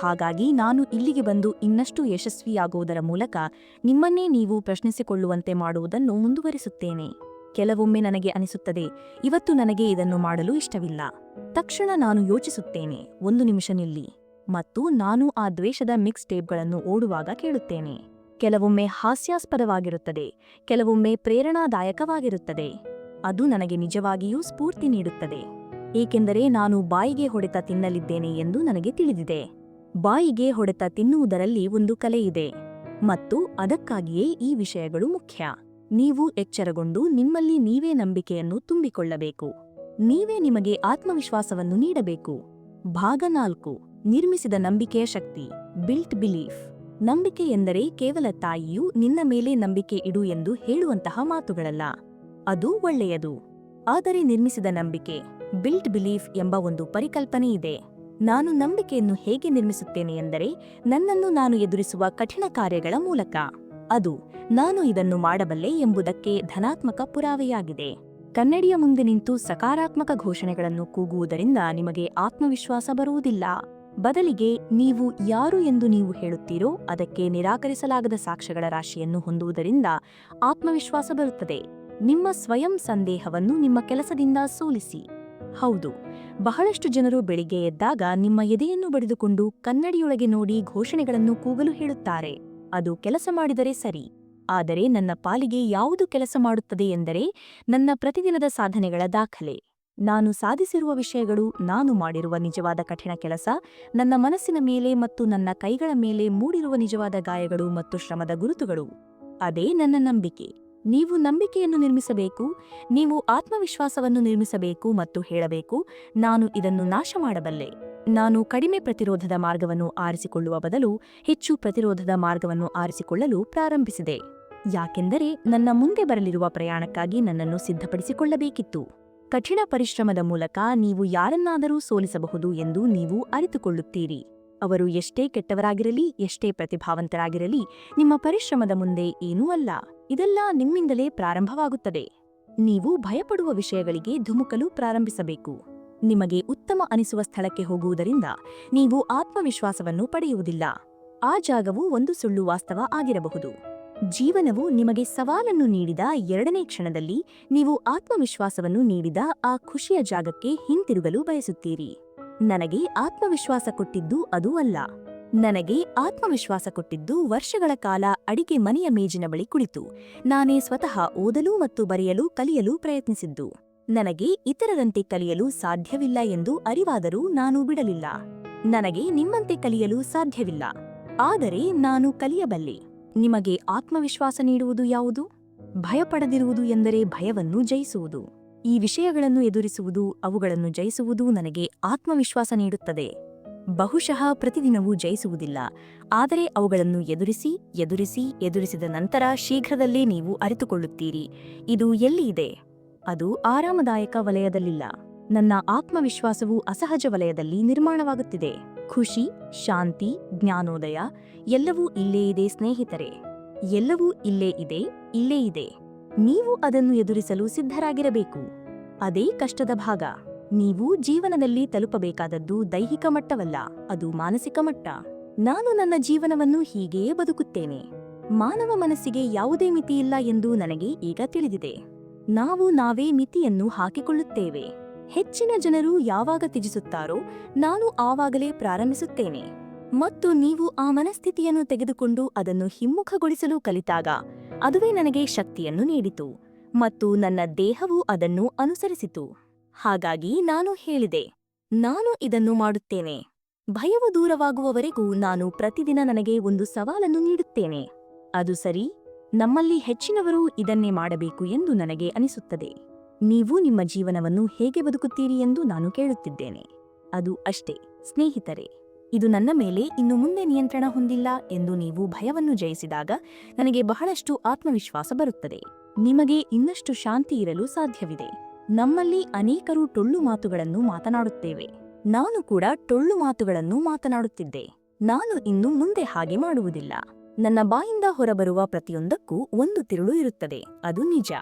ಹಾಗಾಗಿ ನಾನು ಇಲ್ಲಿಗೆ ಬಂದು ಇನ್ನಷ್ಟು ಯಶಸ್ವಿಯಾಗುವುದರ ಮೂಲಕ ನಿಮ್ಮನ್ನೇ ನೀವು ಪ್ರಶ್ನಿಸಿಕೊಳ್ಳುವಂತೆ ಮಾಡುವುದನ್ನು ಮುಂದುವರಿಸುತ್ತೇನೆ. ಕೆಲವೊಮ್ಮೆ ನನಗೆ ಅನಿಸುತ್ತದೆ, ಇವತ್ತು ನನಗೆ ಇದನ್ನು ಮಾಡಲು ಇಷ್ಟವಿಲ್ಲ. ತಕ್ಷಣ ನಾನು ಯೋಚಿಸುತ್ತೇನೆ, ಒಂದು ನಿಮಿಷ ನಿಲ್ಲಿ. ಮತ್ತು ನಾನು ಆ ದ್ವೇಷದ ಮಿಕ್ಸ್ ಟೇಪ್ಗಳನ್ನು ಓಡುವಾಗ ಕೇಳುತ್ತೇನೆ. ಕೆಲವೊಮ್ಮೆ ಹಾಸ್ಯಾಸ್ಪದವಾಗಿರುತ್ತದೆ, ಕೆಲವೊಮ್ಮೆ ಪ್ರೇರಣಾದಾಯಕವಾಗಿರುತ್ತದೆ. ಅದು ನನಗೆ ನಿಜವಾಗಿಯೂ ಸ್ಫೂರ್ತಿ ನೀಡುತ್ತದೆ. ಏಕೆಂದರೆ ನಾನು ಬಾಯಿಗೆ ಹೊಡೆತ ತಿನ್ನಲಿದ್ದೇನೆ ಎಂದು ನನಗೆ ತಿಳಿದಿದೆ. ಬಾಯಿಗೆ ಹೊಡೆತ ತಿನ್ನುವುದರಲ್ಲಿ ಒಂದು ಕಲೆ ಇದೆ ಮತ್ತು ಅದಕ್ಕಾಗಿಯೇ ಈ ವಿಷಯಗಳು ಮುಖ್ಯ. ನೀವು ಎಚ್ಚರಗೊಂಡು ನಿಮ್ಮಲ್ಲಿ ನೀವೇ ನಂಬಿಕೆಯನ್ನು ತುಂಬಿಕೊಳ್ಳಬೇಕು. ನೀವೇ ನಿಮಗೆ ಆತ್ಮವಿಶ್ವಾಸವನ್ನು ನೀಡಬೇಕು. ಭಾಗ ನಾಲ್ಕು. ನಿರ್ಮಿಸಿದ ನಂಬಿಕೆಯ ಶಕ್ತಿ. ಬಿಲ್ಟ್ ಬಿಲೀಫ್ ನಂಬಿಕೆ ಎಂದರೆ ಕೇವಲ ತಾಯಿಯು ನಿನ್ನ ಮೇಲೆ ನಂಬಿಕೆ ಇಡು ಎಂದು ಹೇಳುವಂತಹ ಮಾತುಗಳಲ್ಲ. ಅದು ಒಳ್ಳೆಯದು. ಆದರೆ ನಿರ್ಮಿಸಿದ ನಂಬಿಕೆ ಬಿಲ್ಟ್ ಬಿಲೀಫ್ ಎಂಬ ಒಂದು ಪರಿಕಲ್ಪನೆ ಇದೆ. ನಾನು ನಂಬಿಕೆಯನ್ನು ಹೇಗೆ ನಿರ್ಮಿಸುತ್ತೇನೆ ಎಂದರೆ, ನನ್ನನ್ನು ನಾನು ಎದುರಿಸುವ ಕಠಿಣ ಕಾರ್ಯಗಳ ಮೂಲಕ. ಅದು ನಾನು ಇದನ್ನು ಮಾಡಬಲ್ಲೆ ಎಂಬುದಕ್ಕೆ ಧನಾತ್ಮಕ ಪುರಾವೆಯಾಗಿದೆ. ಕನ್ನಡಿಯ ಮುಂದೆ ನಿಂತು ಸಕಾರಾತ್ಮಕ ಘೋಷಣೆಗಳನ್ನು ಕೂಗುವುದರಿಂದ ನಿಮಗೆ ಆತ್ಮವಿಶ್ವಾಸ ಬರುವುದಿಲ್ಲ. ಬದಲಿಗೆ ನೀವು ಯಾರು ಎಂದು ನೀವು ಹೇಳುತ್ತೀರೋ ಅದಕ್ಕೆ ನಿರಾಕರಿಸಲಾಗದ ಸಾಕ್ಷ್ಯಗಳ ರಾಶಿಯನ್ನು ಹೊಂದುವುದರಿಂದ ಆತ್ಮವಿಶ್ವಾಸ ಬರುತ್ತದೆ. ನಿಮ್ಮ ಸ್ವಯಂ ಸಂದೇಹವನ್ನು ನಿಮ್ಮ ಕೆಲಸದಿಂದ ಸೋಲಿಸಿ. ಹೌದು, ಬಹಳಷ್ಟು ಜನರು ಬೆಳಿಗ್ಗೆ ಎದ್ದಾಗ ನಿಮ್ಮ ಎದೆಯನ್ನು ಬಡಿದುಕೊಂಡು ಕನ್ನಡಿಯೊಳಗೆ ನೋಡಿ ಘೋಷಣೆಗಳನ್ನು ಕೂಗಲು ಹೇಳುತ್ತಾರೆ. ಅದು ಕೆಲಸ ಮಾಡಿದರೆ ಸರಿ, ಆದರೆ ನನ್ನ ಪಾಲಿಗೆ ಯಾವುದು ಕೆಲಸ ಮಾಡುತ್ತದೆ ಎಂದರೆ ನನ್ನ ಪ್ರತಿದಿನದ ಸಾಧನೆಗಳ ದಾಖಲೆ. ನಾನು ಸಾಧಿಸಿರುವ ವಿಷಯಗಳು ನಾನು ಮಾಡಿರುವ ನಿಜವಾದ ಕಠಿಣ ಕೆಲಸ, ನನ್ನ ಮನಸ್ಸಿನ ಮೇಲೆ ಮತ್ತು ನನ್ನ ಕೈಗಳ ಮೇಲೆ ಮೂಡಿರುವ ನಿಜವಾದ ಗಾಯಗಳು ಮತ್ತು ಶ್ರಮದ ಗುರುತುಗಳು. ಅದೇ ನನ್ನ ನಂಬಿಕೆ. ನೀವು ನಂಬಿಕೆಯನ್ನು ನಿರ್ಮಿಸಬೇಕು, ನೀವು ಆತ್ಮವಿಶ್ವಾಸವನ್ನು ನಿರ್ಮಿಸಬೇಕು ಮತ್ತು ಹೇಳಬೇಕು, ನಾನು ಇದನ್ನು ನಾಶ ಮಾಡಬಲ್ಲೆ. ನಾನು ಕಡಿಮೆ ಪ್ರತಿರೋಧದ ಮಾರ್ಗವನ್ನು ಆರಿಸಿಕೊಳ್ಳುವ ಬದಲು ಹೆಚ್ಚು ಪ್ರತಿರೋಧದ ಮಾರ್ಗವನ್ನು ಆರಿಸಿಕೊಳ್ಳಲು ಪ್ರಾರಂಭಿಸಿದೆ. ಯಾಕೆಂದರೆ ನನ್ನ ಮುಂದೆ ಬರಲಿರುವ ಪ್ರಯಾಣಕ್ಕಾಗಿ ನನ್ನನ್ನು ಸಿದ್ಧಪಡಿಸಿಕೊಳ್ಳಬೇಕಿತ್ತು. ಕಠಿಣ ಪರಿಶ್ರಮದ ಮೂಲಕ ನೀವು ಯಾರನ್ನಾದರೂ ಸೋಲಿಸಬಹುದು ಎಂದು ನೀವು ಅರಿತುಕೊಳ್ಳುತ್ತೀರಿ. ಅವರು ಎಷ್ಟೇ ಕೆಟ್ಟವರಾಗಿರಲಿ, ಎಷ್ಟೇ ಪ್ರತಿಭಾವಂತರಾಗಿರಲಿ, ನಿಮ್ಮ ಪರಿಶ್ರಮದ ಮುಂದೆ ಏನೂ ಅಲ್ಲ. ಇದೆಲ್ಲ ನಿಮ್ಮಿಂದಲೇ ಪ್ರಾರಂಭವಾಗುತ್ತದೆ. ನೀವು ಭಯಪಡುವ ವಿಷಯಗಳಿಗೆ ಧುಮುಕಲು ಪ್ರಾರಂಭಿಸಬೇಕು. ನಿಮಗೆ ಉತ್ತಮ ಅನಿಸುವ ಸ್ಥಳಕ್ಕೆ ಹೋಗುವುದರಿಂದ ನೀವು ಆತ್ಮವಿಶ್ವಾಸವನ್ನು ಪಡೆಯುವುದಿಲ್ಲ. ಆ ಜಾಗವು ಒಂದು ಸುಳ್ಳು ವಾಸ್ತವ ಆಗಿರಬಹುದು. ಜೀವನವು ನಿಮಗೆ ಸವಾಲನ್ನು ನೀಡಿದ ಎರಡನೇ ಕ್ಷಣದಲ್ಲಿ ನೀವು ಆತ್ಮವಿಶ್ವಾಸವನ್ನು ನೀಡಿದ ಆ ಖುಷಿಯ ಜಾಗಕ್ಕೆ ಹಿಂತಿರುಗಲು ಬಯಸುತ್ತೀರಿ. ನನಗೆ ಆತ್ಮವಿಶ್ವಾಸ ಕೊಟ್ಟಿದ್ದು ಅದು ಅಲ್ಲ. ನನಗೆ ಆತ್ಮವಿಶ್ವಾಸ ಕೊಟ್ಟಿದ್ದು ವರ್ಷಗಳ ಕಾಲ ಅಡಿಗೆ ಮನೆಯ ಮೇಜಿನ ಬಳಿ ಕುಳಿತು, ನಾನೇ ಸ್ವತಃ ಓದಲು ಮತ್ತು ಬರೆಯಲು ಕಲಿಯಲು ಪ್ರಯತ್ನಿಸಿದ್ದು. ನನಗೆ ಇತರರಂತೆ ಕಲಿಯಲು ಸಾಧ್ಯವಿಲ್ಲ ಎಂದು ಅರಿವಾದರೂ ನಾನು ಬಿಡಲಿಲ್ಲ. ನನಗೆ ನಿಮ್ಮಂತೆ ಕಲಿಯಲು ಸಾಧ್ಯವಿಲ್ಲ. ಆದರೆ ನಾನು ಕಲಿಯಬಲ್ಲೆ. ನಿಮಗೆ ಆತ್ಮವಿಶ್ವಾಸ ನೀಡುವುದು ಯಾವುದು? ಭಯಪಡದಿರುವುದು ಎಂದರೆ ಭಯವನ್ನು ಜಯಿಸುವುದು. ಈ ವಿಷಯಗಳನ್ನು ಎದುರಿಸುವುದು, ಅವುಗಳನ್ನು ಜಯಿಸುವುದು ನನಗೆ ಆತ್ಮವಿಶ್ವಾಸ ನೀಡುತ್ತದೆ. ಬಹುಶಃ ಪ್ರತಿದಿನವೂ ಜಯಿಸುವುದಿಲ್ಲ. ಆದರೆ ಅವುಗಳನ್ನು ಎದುರಿಸಿ ಎದುರಿಸಿ, ಎದುರಿಸಿದ ನಂತರ ಶೀಘ್ರದಲ್ಲೇ ನೀವು ಅರಿತುಕೊಳ್ಳುತ್ತೀರಿ. ಇದು ಎಲ್ಲಿ ಇದೆ? ಅದು ಆರಾಮದಾಯಕ ವಲಯದಲ್ಲಿಲ್ಲ. ನನ್ನ ಆತ್ಮವಿಶ್ವಾಸವು ಅಸಹಜ ವಲಯದಲ್ಲಿ ನಿರ್ಮಾಣವಾಗುತ್ತಿದೆ. ಖುಷಿ, ಶಾಂತಿ, ಜ್ಞಾನೋದಯ ಎಲ್ಲವೂ ಇಲ್ಲೇ ಇದೆ ಸ್ನೇಹಿತರೆ. ಎಲ್ಲವೂ ಇಲ್ಲೇ ಇದೆ ಇಲ್ಲೇ ಇದೆ. ನೀವು ಅದನ್ನು ಎದುರಿಸಲು ಸಿದ್ಧರಾಗಿರಬೇಕು. ಅದೇ ಕಷ್ಟದ ಭಾಗ. ನೀವು ಜೀವನದಲ್ಲಿ ತಲುಪಬೇಕಾದದ್ದು ದೈಹಿಕ ಮಟ್ಟವಲ್ಲ, ಅದು ಮಾನಸಿಕ ಮಟ್ಟ. ನಾನು ನನ್ನ ಜೀವನವನ್ನು ಹೀಗೆಯೇ ಬದುಕುತ್ತೇನೆ. ಮಾನವ ಮನಸ್ಸಿಗೆ ಯಾವುದೇ ಮಿತಿಯಿಲ್ಲ ಎಂದು ನನಗೆ ಈಗ ತಿಳಿದಿದೆ. ನಾವು ನಾವೇ ಮಿತಿಯನ್ನು ಹಾಕಿಕೊಳ್ಳುತ್ತೇವೆ. ಹೆಚ್ಚಿನ ಜನರು ಯಾವಾಗ ತ್ಯಜಿಸುತ್ತಾರೋ ನಾನು ಆವಾಗಲೇ ಪ್ರಾರಂಭಿಸುತ್ತೇನೆ. ಮತ್ತು ನೀವು ಆ ಮನಸ್ಥಿತಿಯನ್ನು ತೆಗೆದುಕೊಂಡು ಅದನ್ನು ಹಿಮ್ಮುಖಗೊಳಿಸಲು ಕಲಿತಾಗ ಅದುವೇ ನನಗೆ ಶಕ್ತಿಯನ್ನು ನೀಡಿತು ಮತ್ತು ನನ್ನ ದೇಹವು ಅದನ್ನು ಅನುಸರಿಸಿತು. ಹಾಗಾಗಿ ನಾನು ಹೇಳಿದೆ, ನಾನು ಇದನ್ನು ಮಾಡುತ್ತೇನೆ. ಭಯವು ದೂರವಾಗುವವರೆಗೂ ನಾನು ಪ್ರತಿದಿನ ನನಗೆ ಒಂದು ಸವಾಲನ್ನು ನೀಡುತ್ತೇನೆ. ಅದು ಸರಿ? ನಮ್ಮಲ್ಲಿ ಹೆಚ್ಚಿನವರು ಇದನ್ನೇ ಮಾಡಬೇಕು ಎಂದು ನನಗೆ ಅನಿಸುತ್ತದೆ. ನೀವು ನಿಮ್ಮ ಜೀವನವನ್ನು ಹೇಗೆ ಬದುಕುತ್ತೀರಿ ಎಂದು ನಾನು ಕೇಳುತ್ತಿದ್ದೇನೆ. ಅದು ಅಷ್ಟೇ, ಸ್ನೇಹಿತರೆ, ಇದು ನನ್ನ ಮೇಲೆ ಇನ್ನು ಮುಂದೆ ನಿಯಂತ್ರಣ ಹೊಂದಿಲ್ಲ ಎಂದು ನೀವು ಭಯವನ್ನು ಜಯಿಸಿದಾಗ ನನಗೆ ಬಹಳಷ್ಟು ಆತ್ಮವಿಶ್ವಾಸ ಬರುತ್ತದೆ. ನಿಮಗೆ ಇನ್ನಷ್ಟು ಶಾಂತಿ ಇರಲು ಸಾಧ್ಯವಿದೆ. ನಮ್ಮಲ್ಲಿ ಅನೇಕರು ಟೊಳ್ಳು ಮಾತುಗಳನ್ನು ಮಾತನಾಡುತ್ತೇವೆ. ನಾನು ಕೂಡ ಟೊಳ್ಳು ಮಾತುಗಳನ್ನು ಮಾತನಾಡುತ್ತಿದ್ದೆ. ನಾನು ಇನ್ನು ಮುಂದೆ ಹಾಗೆ ಮಾಡುವುದಿಲ್ಲ. ನನ್ನ ಬಾಯಿಂದ ಹೊರಬರುವ ಪ್ರತಿಯೊಂದಕ್ಕೂ ಒಂದು ತಿರುಳು ಇರುತ್ತದೆ. ಅದು ನಿಜ.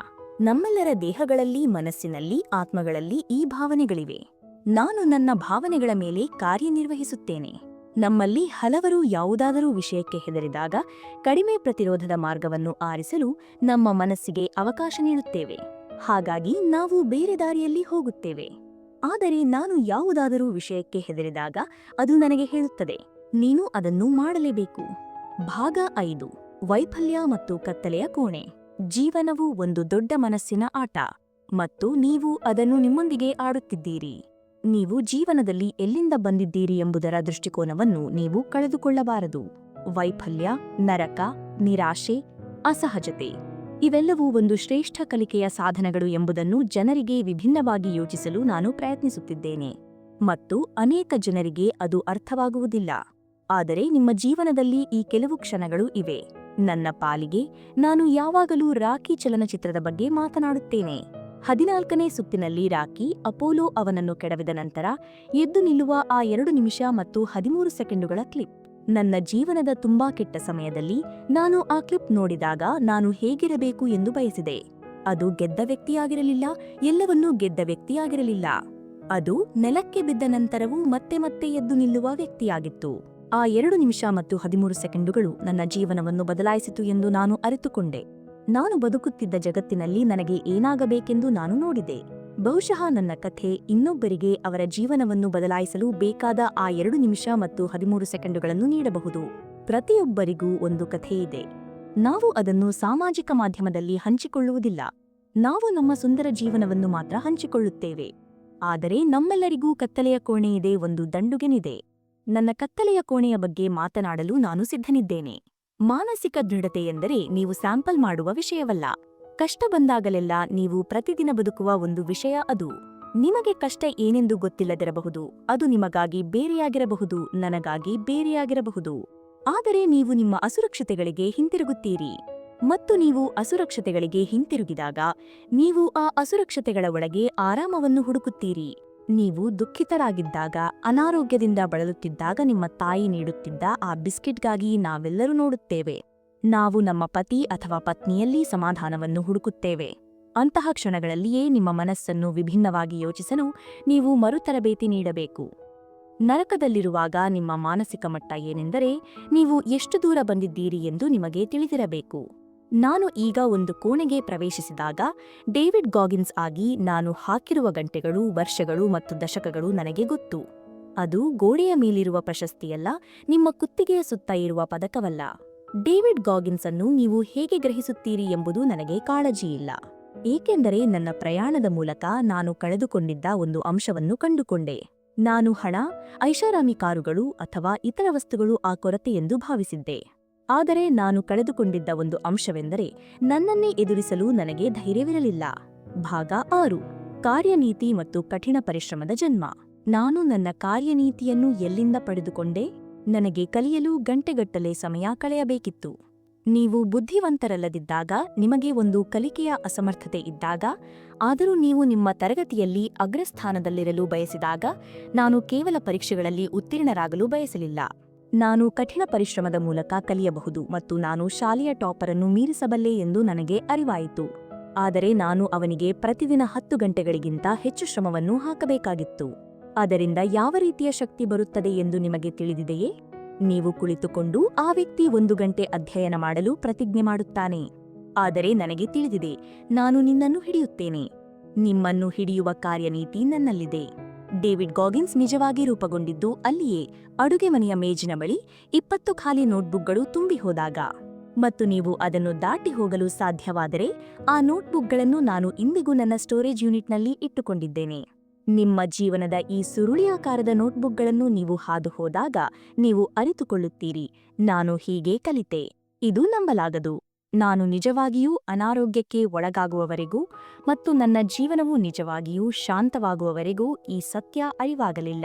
ನಮ್ಮೆಲ್ಲರ ದೇಹಗಳಲ್ಲಿ, ಮನಸ್ಸಿನಲ್ಲಿ, ಆತ್ಮಗಳಲ್ಲಿ ಈ ಭಾವನೆಗಳಿವೆ. ನಾನು ನನ್ನ ಭಾವನೆಗಳ ಮೇಲೆ ಕಾರ್ಯನಿರ್ವಹಿಸುತ್ತೇನೆ. ನಮ್ಮಲ್ಲಿ ಹಲವರು ಯಾವುದಾದರೂ ವಿಷಯಕ್ಕೆ ಹೆದರಿದಾಗ ಕಡಿಮೆ ಪ್ರತಿರೋಧದ ಮಾರ್ಗವನ್ನು ಆರಿಸಲು ನಮ್ಮ ಮನಸ್ಸಿಗೆ ಅವಕಾಶ ನೀಡುತ್ತೇವೆ. ಹಾಗಾಗಿ ನಾವು ಬೇರೆ ದಾರಿಯಲ್ಲಿ ಹೋಗುತ್ತೇವೆ. ಆದರೆ ನಾನು ಯಾವುದಾದರೂ ವಿಷಯಕ್ಕೆ ಹೆದರಿದಾಗ ಅದು ನನಗೆ ಹೇಳುತ್ತದೆ. ನೀನು ಅದನ್ನು ಮಾಡಲೇಬೇಕು. ಭಾಗ ಐದು. ವೈಫಲ್ಯ ಮತ್ತು ಕತ್ತಲೆಯ ಕೋಣೆ. ಜೀವನವು ಒಂದು ದೊಡ್ಡ ಮನಸ್ಸಿನ ಆಟ. ಮತ್ತು ನೀವು ಅದನ್ನು ನಿಮ್ಮೊಂದಿಗೆ ಆಡುತ್ತಿದ್ದೀರಿ. ನೀವು ಜೀವನದಲ್ಲಿ ಎಲ್ಲಿಂದ ಬಂದಿದ್ದೀರಿ ಎಂಬುದರ ದೃಷ್ಟಿಕೋನವನ್ನು ನೀವು ಕಳೆದುಕೊಳ್ಳಬಾರದು. ವೈಫಲ್ಯ, ನರಕ, ನಿರಾಶೆ, ಅಸಹಜತೆ. ಇವೆಲ್ಲವೂ ಒಂದು ಶ್ರೇಷ್ಠ ಕಲಿಕೆಯ ಸಾಧನಗಳು ಎಂಬುದನ್ನು ಜನರಿಗೆ ವಿಭಿನ್ನವಾಗಿ ಯೋಚಿಸಲು ನಾನು ಪ್ರಯತ್ನಿಸುತ್ತಿದ್ದೇನೆ. ಮತ್ತು ಅನೇಕ ಜನರಿಗೆ ಅದು ಅರ್ಥವಾಗುವುದಿಲ್ಲ. ಆದರೆ ನಿಮ್ಮ ಜೀವನದಲ್ಲಿ ಈ ಕೆಲವು ಕ್ಷಣಗಳು ಇವೆ. ನನ್ನ ಪಾಲಿಗೆ ನಾನು ಯಾವಾಗಲೂ ರಾಕಿ ಚಲನಚಿತ್ರದ ಬಗ್ಗೆ ಮಾತನಾಡುತ್ತೇನೆ. ಹದಿನಾಲ್ಕನೇ ಸುತ್ತಿನಲ್ಲಿ ರಾಕಿ ಅಪೋಲೋ ಅವನನ್ನು ಕೆಡವಿದ ನಂತರ ಎದ್ದು ನಿಲ್ಲುವ ಆ ಎರಡು ನಿಮಿಷ ಮತ್ತು ಹದಿಮೂರು ಸೆಕೆಂಡುಗಳ ಕ್ಲಿಪ್. ನನ್ನ ಜೀವನದ ತುಂಬಾ ಕೆಟ್ಟ ಸಮಯದಲ್ಲಿ ನಾನು ಆ ಕ್ಲಿಪ್ ನೋಡಿದಾಗ ನಾನು ಹೇಗಿರಬೇಕು ಎಂದು ಬಯಸಿದೆ. ಅದು ಗೆದ್ದ ವ್ಯಕ್ತಿಯಾಗಿರಲಿಲ್ಲ, ಎಲ್ಲವನ್ನೂ ಗೆದ್ದ ವ್ಯಕ್ತಿಯಾಗಿರಲಿಲ್ಲ. ಅದು ನೆಲಕ್ಕೆ ಬಿದ್ದ ನಂತರವೂ ಮತ್ತೆ ಮತ್ತೆ ಎದ್ದು ನಿಲ್ಲುವ ವ್ಯಕ್ತಿಯಾಗಿತ್ತು. ಆ ಎರಡು ನಿಮಿಷ ಮತ್ತು ಹದಿಮೂರು ಸೆಕೆಂಡುಗಳು ನನ್ನ ಜೀವನವನ್ನು ಬದಲಾಯಿಸಿತು ಎಂದು ನಾನು ಅರಿತುಕೊಂಡೆ. ನಾನು ಬದುಕುತ್ತಿದ್ದ ಜಗತ್ತಿನಲ್ಲಿ ನನಗೆ ಏನಾಗಬೇಕೆಂದು ನಾನು ನೋಡಿದೆ. ಬಹುಶಃ ನನ್ನ ಕಥೆ ಇನ್ನೊಬ್ಬರಿಗೆ ಅವರ ಜೀವನವನ್ನು ಬದಲಾಯಿಸಲು ಬೇಕಾದ ಆ ಎರಡು ನಿಮಿಷ ಮತ್ತು ಹದಿಮೂರು ಸೆಕೆಂಡುಗಳನ್ನು ನೀಡಬಹುದು. ಪ್ರತಿಯೊಬ್ಬರಿಗೂ ಒಂದು ಕಥೆಯಿದೆ ನಾವು ಅದನ್ನು ಸಾಮಾಜಿಕ ಮಾಧ್ಯಮದಲ್ಲಿ ಹಂಚಿಕೊಳ್ಳುವುದಿಲ್ಲ. ನಾವು ನಮ್ಮ ಸುಂದರ ಜೀವನವನ್ನು ಮಾತ್ರ ಹಂಚಿಕೊಳ್ಳುತ್ತೇವೆ. ಆದರೆ ನಮ್ಮೆಲ್ಲರಿಗೂ ಕತ್ತಲೆಯ ಕೋಣೆಯಿದೆ, ಒಂದು ದಂಡುಗೆನಿದೆ. ನನ್ನ ಕತ್ತಲೆಯ ಕೋಣೆಯ ಬಗ್ಗೆ ಮಾತನಾಡಲು ನಾನು ಸಿದ್ಧನಿದ್ದೇನೆ. ಮಾನಸಿಕ ದೃಢತೆ ಎಂದರೆ ನೀವು ಸ್ಯಾಂಪಲ್ ಮಾಡುವ ವಿಷಯವಲ್ಲ. ಕಷ್ಟ ಬಂದಾಗಲೆಲ್ಲ ನೀವು ಪ್ರತಿದಿನ ಬದುಕುವ ಒಂದು ವಿಷಯ ಅದು. ನಿಮಗೆ ಕಷ್ಟ ಏನೆಂದು ಗೊತ್ತಿಲ್ಲದಿರಬಹುದು. ಅದು ನಿಮಗಾಗಿ ಬೇರೆಯಾಗಿರಬಹುದು, ನನಗಾಗಿ ಬೇರೆಯಾಗಿರಬಹುದು. ಆದರೆ ನೀವು ನಿಮ್ಮ ಅಸುರಕ್ಷತೆಗಳಿಗೆ ಹಿಂತಿರುಗುತ್ತೀರಿ. ಮತ್ತು ನೀವು ಅಸುರಕ್ಷತೆಗಳಿಗೆ ಹಿಂತಿರುಗಿದಾಗ, ನೀವು ಆ ಅಸುರಕ್ಷತೆಗಳ ಒಳಗೆ ಆರಾಮವನ್ನು ಹುಡುಕುತ್ತೀರಿ. ನೀವು ದುಃಖಿತರಾಗಿದ್ದಾಗ, ಅನಾರೋಗ್ಯದಿಂದ ಬಳಲುತ್ತಿದ್ದಾಗ ನಿಮ್ಮ ತಾಯಿ ನೀಡುತ್ತಿದ್ದ ಆ ಬಿಸ್ಕೆಟ್ಗಾಗಿ ನಾವೆಲ್ಲರೂ ನೋಡುತ್ತೇವೆ. ನಾವು ನಮ್ಮ ಪತಿ ಅಥವಾ ಪತ್ನಿಯಲ್ಲಿ ಸಮಾಧಾನವನ್ನು ಹುಡುಕುತ್ತೇವೆ. ಅಂತಹ ಕ್ಷಣಗಳಲ್ಲಿಯೇ ನಿಮ್ಮ ಮನಸ್ಸನ್ನು ವಿಭಿನ್ನವಾಗಿ ಯೋಚಿಸಲು ನೀವು ಮರುತರಬೇತಿ ನೀಡಬೇಕು. ನರಕದಲ್ಲಿರುವಾಗ ನಿಮ್ಮ ಮಾನಸಿಕ ಮಟ್ಟ ಏನೆಂದರೆ, ನೀವು ಎಷ್ಟು ದೂರ ಬಂದಿದ್ದೀರಿ ಎಂದು ನಿಮಗೆ ತಿಳಿದಿರಬೇಕು. ನಾನು ಈಗ ಒಂದು ಕೋಣೆಗೆ ಪ್ರವೇಶಿಸಿದಾಗ ಡೇವಿಡ್ ಗಾಗಿನ್ಸ್ ಆಗಿ ನಾನು ಹಾಕಿರುವ ಗಂಟೆಗಳು, ವರ್ಷಗಳು ಮತ್ತು ದಶಕಗಳು ನನಗೆ ಗೊತ್ತು. ಅದು ಗೋಡೆಯ ಮೇಲಿರುವ ಪ್ರಶಸ್ತಿಯಲ್ಲ, ನಿಮ್ಮ ಕುತ್ತಿಗೆಯ ಸುತ್ತ ಇರುವ ಪದಕವಲ್ಲ. ಡೇವಿಡ್ ಗಾಗಿನ್ಸ್ ಅನ್ನು ನೀವು ಹೇಗೆ ಗ್ರಹಿಸುತ್ತೀರಿ ಎಂಬುದು ನನಗೆ ಕಾಳಜಿಯಿಲ್ಲ ಏಕೆಂದರೆ ನನ್ನ ಪ್ರಯಾಣದ ಮೂಲಕ ನಾನು ಕಳೆದುಕೊಂಡಿದ್ದ ಒಂದು ಅಂಶವನ್ನು ಕಂಡುಕೊಂಡೆ. ನಾನು ಹಣ, ಐಷಾರಾಮಿ ಕಾರುಗಳು ಅಥವಾ ಇತರ ವಸ್ತುಗಳು ಆ ಕೊರತೆ ಎಂದು ಭಾವಿಸಿದ್ದೆ. ಆದರೆ ನಾನು ಕಳೆದುಕೊಂಡಿದ್ದ ಒಂದು ಅಂಶವೆಂದರೆ ನನ್ನನ್ನೇ ಎದುರಿಸಲು ನನಗೆ ಧೈರ್ಯವಿರಲಿಲ್ಲ. ಭಾಗ ಆರು. ಕಾರ್ಯನೀತಿ ಮತ್ತು ಕಠಿಣ ಪರಿಶ್ರಮದ ಜನ್ಮ. ನಾನು ನನ್ನ ಕಾರ್ಯನೀತಿಯನ್ನು ಎಲ್ಲಿಂದ ಪಡೆದುಕೊಂಡೆ? ನನಗೆ ಕಲಿಯಲು ಗಂಟೆಗಟ್ಟಲೆ ಸಮಯ ಕಳೆಯಬೇಕಿತ್ತು. ನೀವು ಬುದ್ಧಿವಂತರಲ್ಲದಿದ್ದಾಗ, ನಿಮಗೆ ಒಂದು ಕಲಿಕೆಯ ಅಸಮರ್ಥತೆ ಇದ್ದಾಗ, ಆದರೂ ನೀವು ನಿಮ್ಮ ತರಗತಿಯಲ್ಲಿ ಅಗ್ರಸ್ಥಾನದಲ್ಲಿರಲು ಬಯಸಿದಾಗ, ನಾನು ಕೇವಲ ಪರೀಕ್ಷೆಗಳಲ್ಲಿ ಉತ್ತೀರ್ಣರಾಗಲು ಬಯಸಲಿಲ್ಲ. ನಾನು ಕಠಿಣ ಪರಿಶ್ರಮದ ಮೂಲಕ ಕಲಿಯಬಹುದು ಮತ್ತು ನಾನು ಶಾಲೆಯ ಟಾಪರ್ ಅನ್ನು ಮೀರಿಸಬಲ್ಲೆ ಎಂದು ನನಗೆ ಅರಿವಾಯಿತು. ಆದರೆ ನಾನು ಅವನಿಗೆ ಪ್ರತಿದಿನ ಹತ್ತು ಗಂಟೆಗಳಿಗಿಂತ ಹೆಚ್ಚು ಶ್ರಮವನ್ನು ಹಾಕಬೇಕಾಗಿತ್ತು. ಅದರಿಂದ ಯಾವ ರೀತಿಯ ಶಕ್ತಿ ಬರುತ್ತದೆ ಎಂದು ನಿಮಗೆ ತಿಳಿದಿದೆಯೇ? ನೀವು ಕುಳಿತುಕೊಂಡು ಆ ವ್ಯಕ್ತಿ ಒಂದು ಗಂಟೆ ಅಧ್ಯಯನ ಮಾಡಲು ಪ್ರತಿಜ್ಞೆ ಮಾಡುತ್ತಾನೆ. ಆದರೆ ನನಗೆ ತಿಳಿದಿದೆ, ನಾನು ನಿನ್ನನ್ನು ಹಿಡಿಯುತ್ತೇನೆ. ನಿಮ್ಮನ್ನು ಹಿಡಿಯುವ ಕಾರ್ಯನೀತಿ ನನ್ನಲ್ಲಿದೆ. ಡೇವಿಡ್ ಗಾಗಿನ್ಸ್ ನಿಜವಾಗಿ ರೂಪಗೊಂಡಿದ್ದು ಅಲ್ಲಿಯೇ ಅಡುಗೆ ಮನೆಯ ಮೇಜಿನ ಬಳಿ ಇಪ್ಪತ್ತು ಖಾಲಿ ನೋಟ್ಬುಕ್ಗಳು ತುಂಬಿ ಹೋದಾಗ. ಮತ್ತು ನೀವು ಅದನ್ನು ದಾಟಿ ಹೋಗಲು ಸಾಧ್ಯವಾದರೆ ಆ ನೋಟ್ಬುಕ್ಗಳನ್ನು ನಾನು ಇಂದಿಗೂ ನನ್ನ ಸ್ಟೋರೇಜ್ ಯೂನಿಟ್ನಲ್ಲಿ ಇಟ್ಟುಕೊಂಡಿದ್ದೇನೆ. ನಿಮ್ಮ ಜೀವನದ ಈ ಸುರುಳಿಯಾಕಾರದ ನೋಟ್ಬುಕ್ಗಳನ್ನು ನೀವು ಹಾದು ಹೋದಾಗ ನೀವು ಅರಿತುಕೊಳ್ಳುತ್ತೀರಿ. ನಾನು ಹೀಗೆ ಕಲಿತೆ. ಇದು ನಂಬಲಾಗದು. ನಾನು ನಿಜವಾಗಿಯೂ ಅನಾರೋಗ್ಯಕ್ಕೆ ಒಳಗಾಗುವವರೆಗೂ ಮತ್ತು ನನ್ನ ಜೀವನವು ನಿಜವಾಗಿಯೂ ಶಾಂತವಾಗುವವರೆಗೂ ಈ ಸತ್ಯ ಅರಿವಾಗಲಿಲ್ಲ.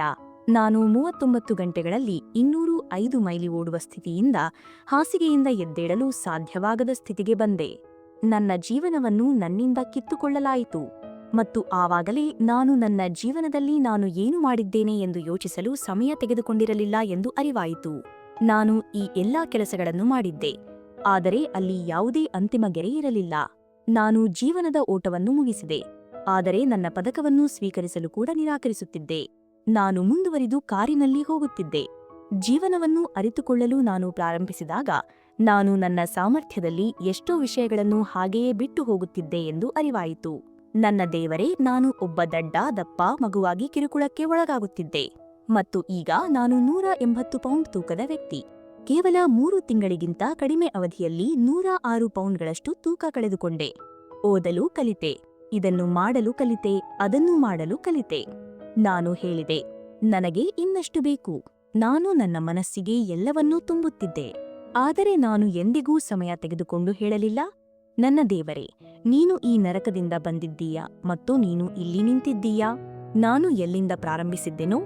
ನಾನು ಮೂವತ್ತೊಂಬತ್ತು ಗಂಟೆಗಳಲ್ಲಿ ಇನ್ನೂರು ಐದು ಮೈಲಿ ಓಡುವ ಸ್ಥಿತಿಯಿಂದ ಹಾಸಿಗೆಯಿಂದ ಎದ್ದೇಳಲು ಸಾಧ್ಯವಾಗದ ಸ್ಥಿತಿಗೆ ಬಂದೆ. ನನ್ನ ಜೀವನವನ್ನು ನನ್ನಿಂದ ಕಿತ್ತುಕೊಳ್ಳಲಾಯಿತು ಮತ್ತು ಆವಾಗಲೇ ನಾನು ನನ್ನ ಜೀವನದಲ್ಲಿ ನಾನು ಏನು ಮಾಡಿದ್ದೇನೆ ಎಂದು ಯೋಚಿಸಲು ಸಮಯ ತೆಗೆದುಕೊಂಡಿರಲಿಲ್ಲ ಎಂದು ಅರಿವಾಯಿತು. ನಾನು ಈ ಎಲ್ಲಾ ಕೆಲಸಗಳನ್ನು ಮಾಡಿದ್ದೆ. ಆದರೆ ಅಲ್ಲಿ ಯಾವುದೇ ಅಂತಿಮ ಗೆರೆ ಇರಲಿಲ್ಲ. ನಾನು ಜೀವನದ ಓಟವನ್ನು ಮುಗಿಸಿದೆ. ಆದರೆ ನನ್ನ ಪದಕವನ್ನು ಸ್ವೀಕರಿಸಲು ಕೂಡ ನಿರಾಕರಿಸುತ್ತಿದ್ದೆ. ನಾನು ಮುಂದುವರಿದು ಕಾರಿನಲ್ಲಿ ಹೋಗುತ್ತಿದ್ದೆ. ಜೀವನವನ್ನು ಅರಿತುಕೊಳ್ಳಲು ನಾನು ಪ್ರಾರಂಭಿಸಿದಾಗ ನಾನು ನನ್ನ ಸಾಮರ್ಥ್ಯದಲ್ಲಿ ಎಷ್ಟೋ ವಿಷಯಗಳನ್ನು ಹಾಗೆಯೇ ಬಿಟ್ಟು ಹೋಗುತ್ತಿದ್ದೆ ಎಂದು ಅರಿವಾಯಿತು. ನನ್ನ ದೇವರೇ, ನಾನು ಒಬ್ಬ ದಡ್ಡ ದಪ್ಪ ಮಗುವಾಗಿ ಕಿರುಕುಳಕ್ಕೆ ಒಳಗಾಗುತ್ತಿದ್ದೆ. ಮತ್ತು ಈಗ ನಾನು ನೂರ ಎಂಬತ್ತು ಪೌಂಡ್ ತೂಕದ ವ್ಯಕ್ತಿ. ಕೇವಲ ಮೂರು ತಿಂಗಳಿಗಿಂತ ಕಡಿಮೆ ಅವಧಿಯಲ್ಲಿ ನೂರ ಆರು ಪೌಂಡ್ಗಳಷ್ಟು ತೂಕ ಕಳೆದುಕೊಂಡೆ. ಓದಲು ಕಲಿತೆ. ಇದನ್ನು ಮಾಡಲು ಕಲಿತೆ. ಅದನ್ನು ಮಾಡಲು ಕಲಿತೆ. ನಾನು ಹೇಳಿದೆ, ನನಗೆ ಇನ್ನಷ್ಟು ಬೇಕು. ನಾನು ನನ್ನ ಮನಸ್ಸಿಗೆ ಎಲ್ಲವನ್ನೂ ತುಂಬುತ್ತಿದ್ದೆ. ಆದರೆ ನಾನು ಎಂದಿಗೂ ಸಮಯ ತೆಗೆದುಕೊಂಡು ಹೇಳಲಿಲ್ಲ. ನನ್ನ ದೇವರೇ, ನೀನು ಈ ನರಕದಿಂದ ಬಂದಿದ್ದೀಯಾ ಮತ್ತು ನೀನು ಇಲ್ಲಿ ನಿಂತಿದ್ದೀಯಾ? ನಾನು ಎಲ್ಲಿಂದ ಪ್ರಾರಂಭಿಸಿದ್ದೆನೋ,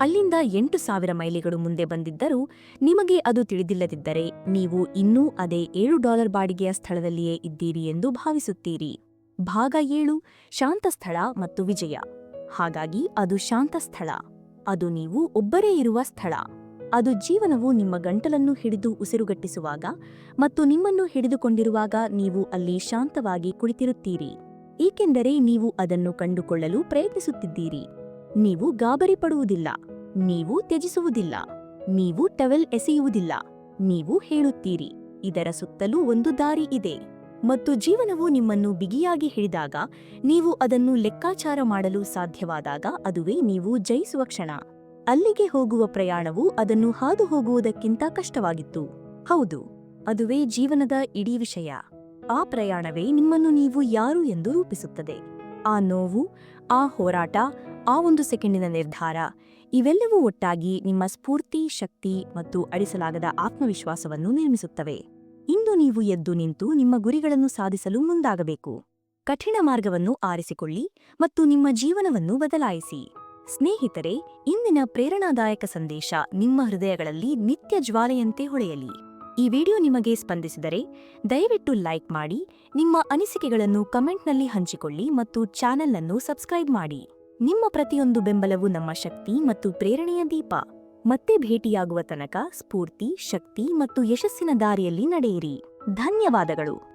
ಅಲ್ಲಿಂದ ಎಂಟು ಸಾವಿರ ಮೈಲಿಗಳು ಮುಂದೆ ಬಂದಿದ್ದರೂ ನಿಮಗೆ ಅದು ತಿಳಿದಿಲ್ಲದಿದ್ದರೆ ನೀವು ಇನ್ನೂ ಅದೇ ಏಳು ಡಾಲರ್ ಬಾಡಿಗೆಯ ಸ್ಥಳದಲ್ಲಿಯೇ ಇದ್ದೀರಿ ಎಂದು ಭಾವಿಸುತ್ತೀರಿ. ಭಾಗ ಏಳು, ಶಾಂತ ಸ್ಥಳ ಮತ್ತು ವಿಜಯ. ಹಾಗಾಗಿ ಅದು ಶಾಂತ ಸ್ಥಳ. ಅದು ನೀವು ಒಬ್ಬರೇ ಇರುವ ಸ್ಥಳ. ಅದು ಜೀವನವು ನಿಮ್ಮ ಗಂಟಲನ್ನು ಹಿಡಿದು ಉಸಿರುಗಟ್ಟಿಸುವಾಗ ಮತ್ತು ನಿಮ್ಮನ್ನು ಹಿಡಿದುಕೊಂಡಿರುವಾಗ ನೀವು ಅಲ್ಲಿ ಶಾಂತವಾಗಿ ಕುಳಿತಿರುತ್ತೀರಿ. ಏಕೆಂದರೆ ನೀವು ಅದನ್ನು ಕಂಡುಕೊಳ್ಳಲು ಪ್ರಯತ್ನಿಸುತ್ತಿದ್ದೀರಿ. ನೀವು ಗಾಬರಿ ಪಡುವುದಿಲ್ಲ ನೀವು ತ್ಯಜಿಸುವುದಿಲ್ಲ, ನೀವು ಟವೆಲ್ ಎಸೆಯುವುದಿಲ್ಲ, ನೀವು ಹೇಳುತ್ತೀರಿ, ಇದರ ಸುತ್ತಲೂ ಒಂದು ದಾರಿ ಇದೆ. ಮತ್ತು ಜೀವನವು ನಿಮ್ಮನ್ನು ಬಿಗಿಯಾಗಿ ಹಿಡಿದಾಗ, ನೀವು ಅದನ್ನು ಲೆಕ್ಕಾಚಾರ ಮಾಡಲು ಸಾಧ್ಯವಾದಾಗ ಅದುವೇ ನೀವು ಜಯಿಸುವ ಕ್ಷಣ. ಅಲ್ಲಿಗೆ ಹೋಗುವ ಪ್ರಯಾಣವು ಅದನ್ನು ಹಾದು ಹೋಗುವುದಕ್ಕಿಂತ ಕಷ್ಟವಾಗಿತ್ತು. ಹೌದು, ಅದುವೇ ಜೀವನದ ಇಡೀ ವಿಷಯ. ಆ ಪ್ರಯಾಣವೇ ನಿಮ್ಮನ್ನು ನೀವು ಯಾರು ಎಂದು ರೂಪಿಸುತ್ತದೆ. ಆ ನೋವು, ಆ ಹೋರಾಟ, ಆ ಒಂದು ಸೆಕೆಂಡಿನ ನಿರ್ಧಾರ, ಇವೆಲ್ಲವೂ ಒಟ್ಟಾಗಿ ನಿಮ್ಮ ಸ್ಫೂರ್ತಿ, ಶಕ್ತಿ ಮತ್ತು ಅಳಿಸಲಾಗದ ಆತ್ಮವಿಶ್ವಾಸವನ್ನು ನಿರ್ಮಿಸುತ್ತವೆ. ಇಂದು ನೀವು ಎದ್ದು ನಿಂತು ನಿಮ್ಮ ಗುರಿಗಳನ್ನು ಸಾಧಿಸಲು ಮುಂದಾಗಬೇಕು. ಕಠಿಣ ಮಾರ್ಗವನ್ನು ಆರಿಸಿಕೊಳ್ಳಿ ಮತ್ತು ನಿಮ್ಮ ಜೀವನವನ್ನು ಬದಲಾಯಿಸಿ. ಸ್ನೇಹಿತರೆ, ಇಂದಿನ ಪ್ರೇರಣಾದಾಯಕ ಸಂದೇಶ ನಿಮ್ಮ ಹೃದಯಗಳಲ್ಲಿ ನಿತ್ಯ ಜ್ವಾಲೆಯಂತೆ ಹೊಳೆಯಲಿ. ಈ ವಿಡಿಯೋ ನಿಮಗೆ ಸ್ಪಂದಿಸಿದರೆ ದಯವಿಟ್ಟು ಲೈಕ್ ಮಾಡಿ, ನಿಮ್ಮ ಅನಿಸಿಕೆಗಳನ್ನು ಕಮೆಂಟ್ನಲ್ಲಿ ಹಂಚಿಕೊಳ್ಳಿ ಮತ್ತು ಚಾನೆಲ್ ಅನ್ನು ಸಬ್ಸ್ಕ್ರೈಬ್ ಮಾಡಿ. ನಿಮ್ಮ ಪ್ರತಿಯೊಂದು ಬೆಂಬಲವು ನಮ್ಮ ಶಕ್ತಿ ಮತ್ತು ಪ್ರೇರಣೆಯ ದೀಪ. ಮತ್ತೆ ಭೇಟಿಯಾಗುವ ತನಕ ಸ್ಫೂರ್ತಿ, ಶಕ್ತಿ ಮತ್ತು ಯಶಸ್ಸಿನ ದಾರಿಯಲ್ಲಿ ನಡೆಯಿರಿ. ಧನ್ಯವಾದಗಳು.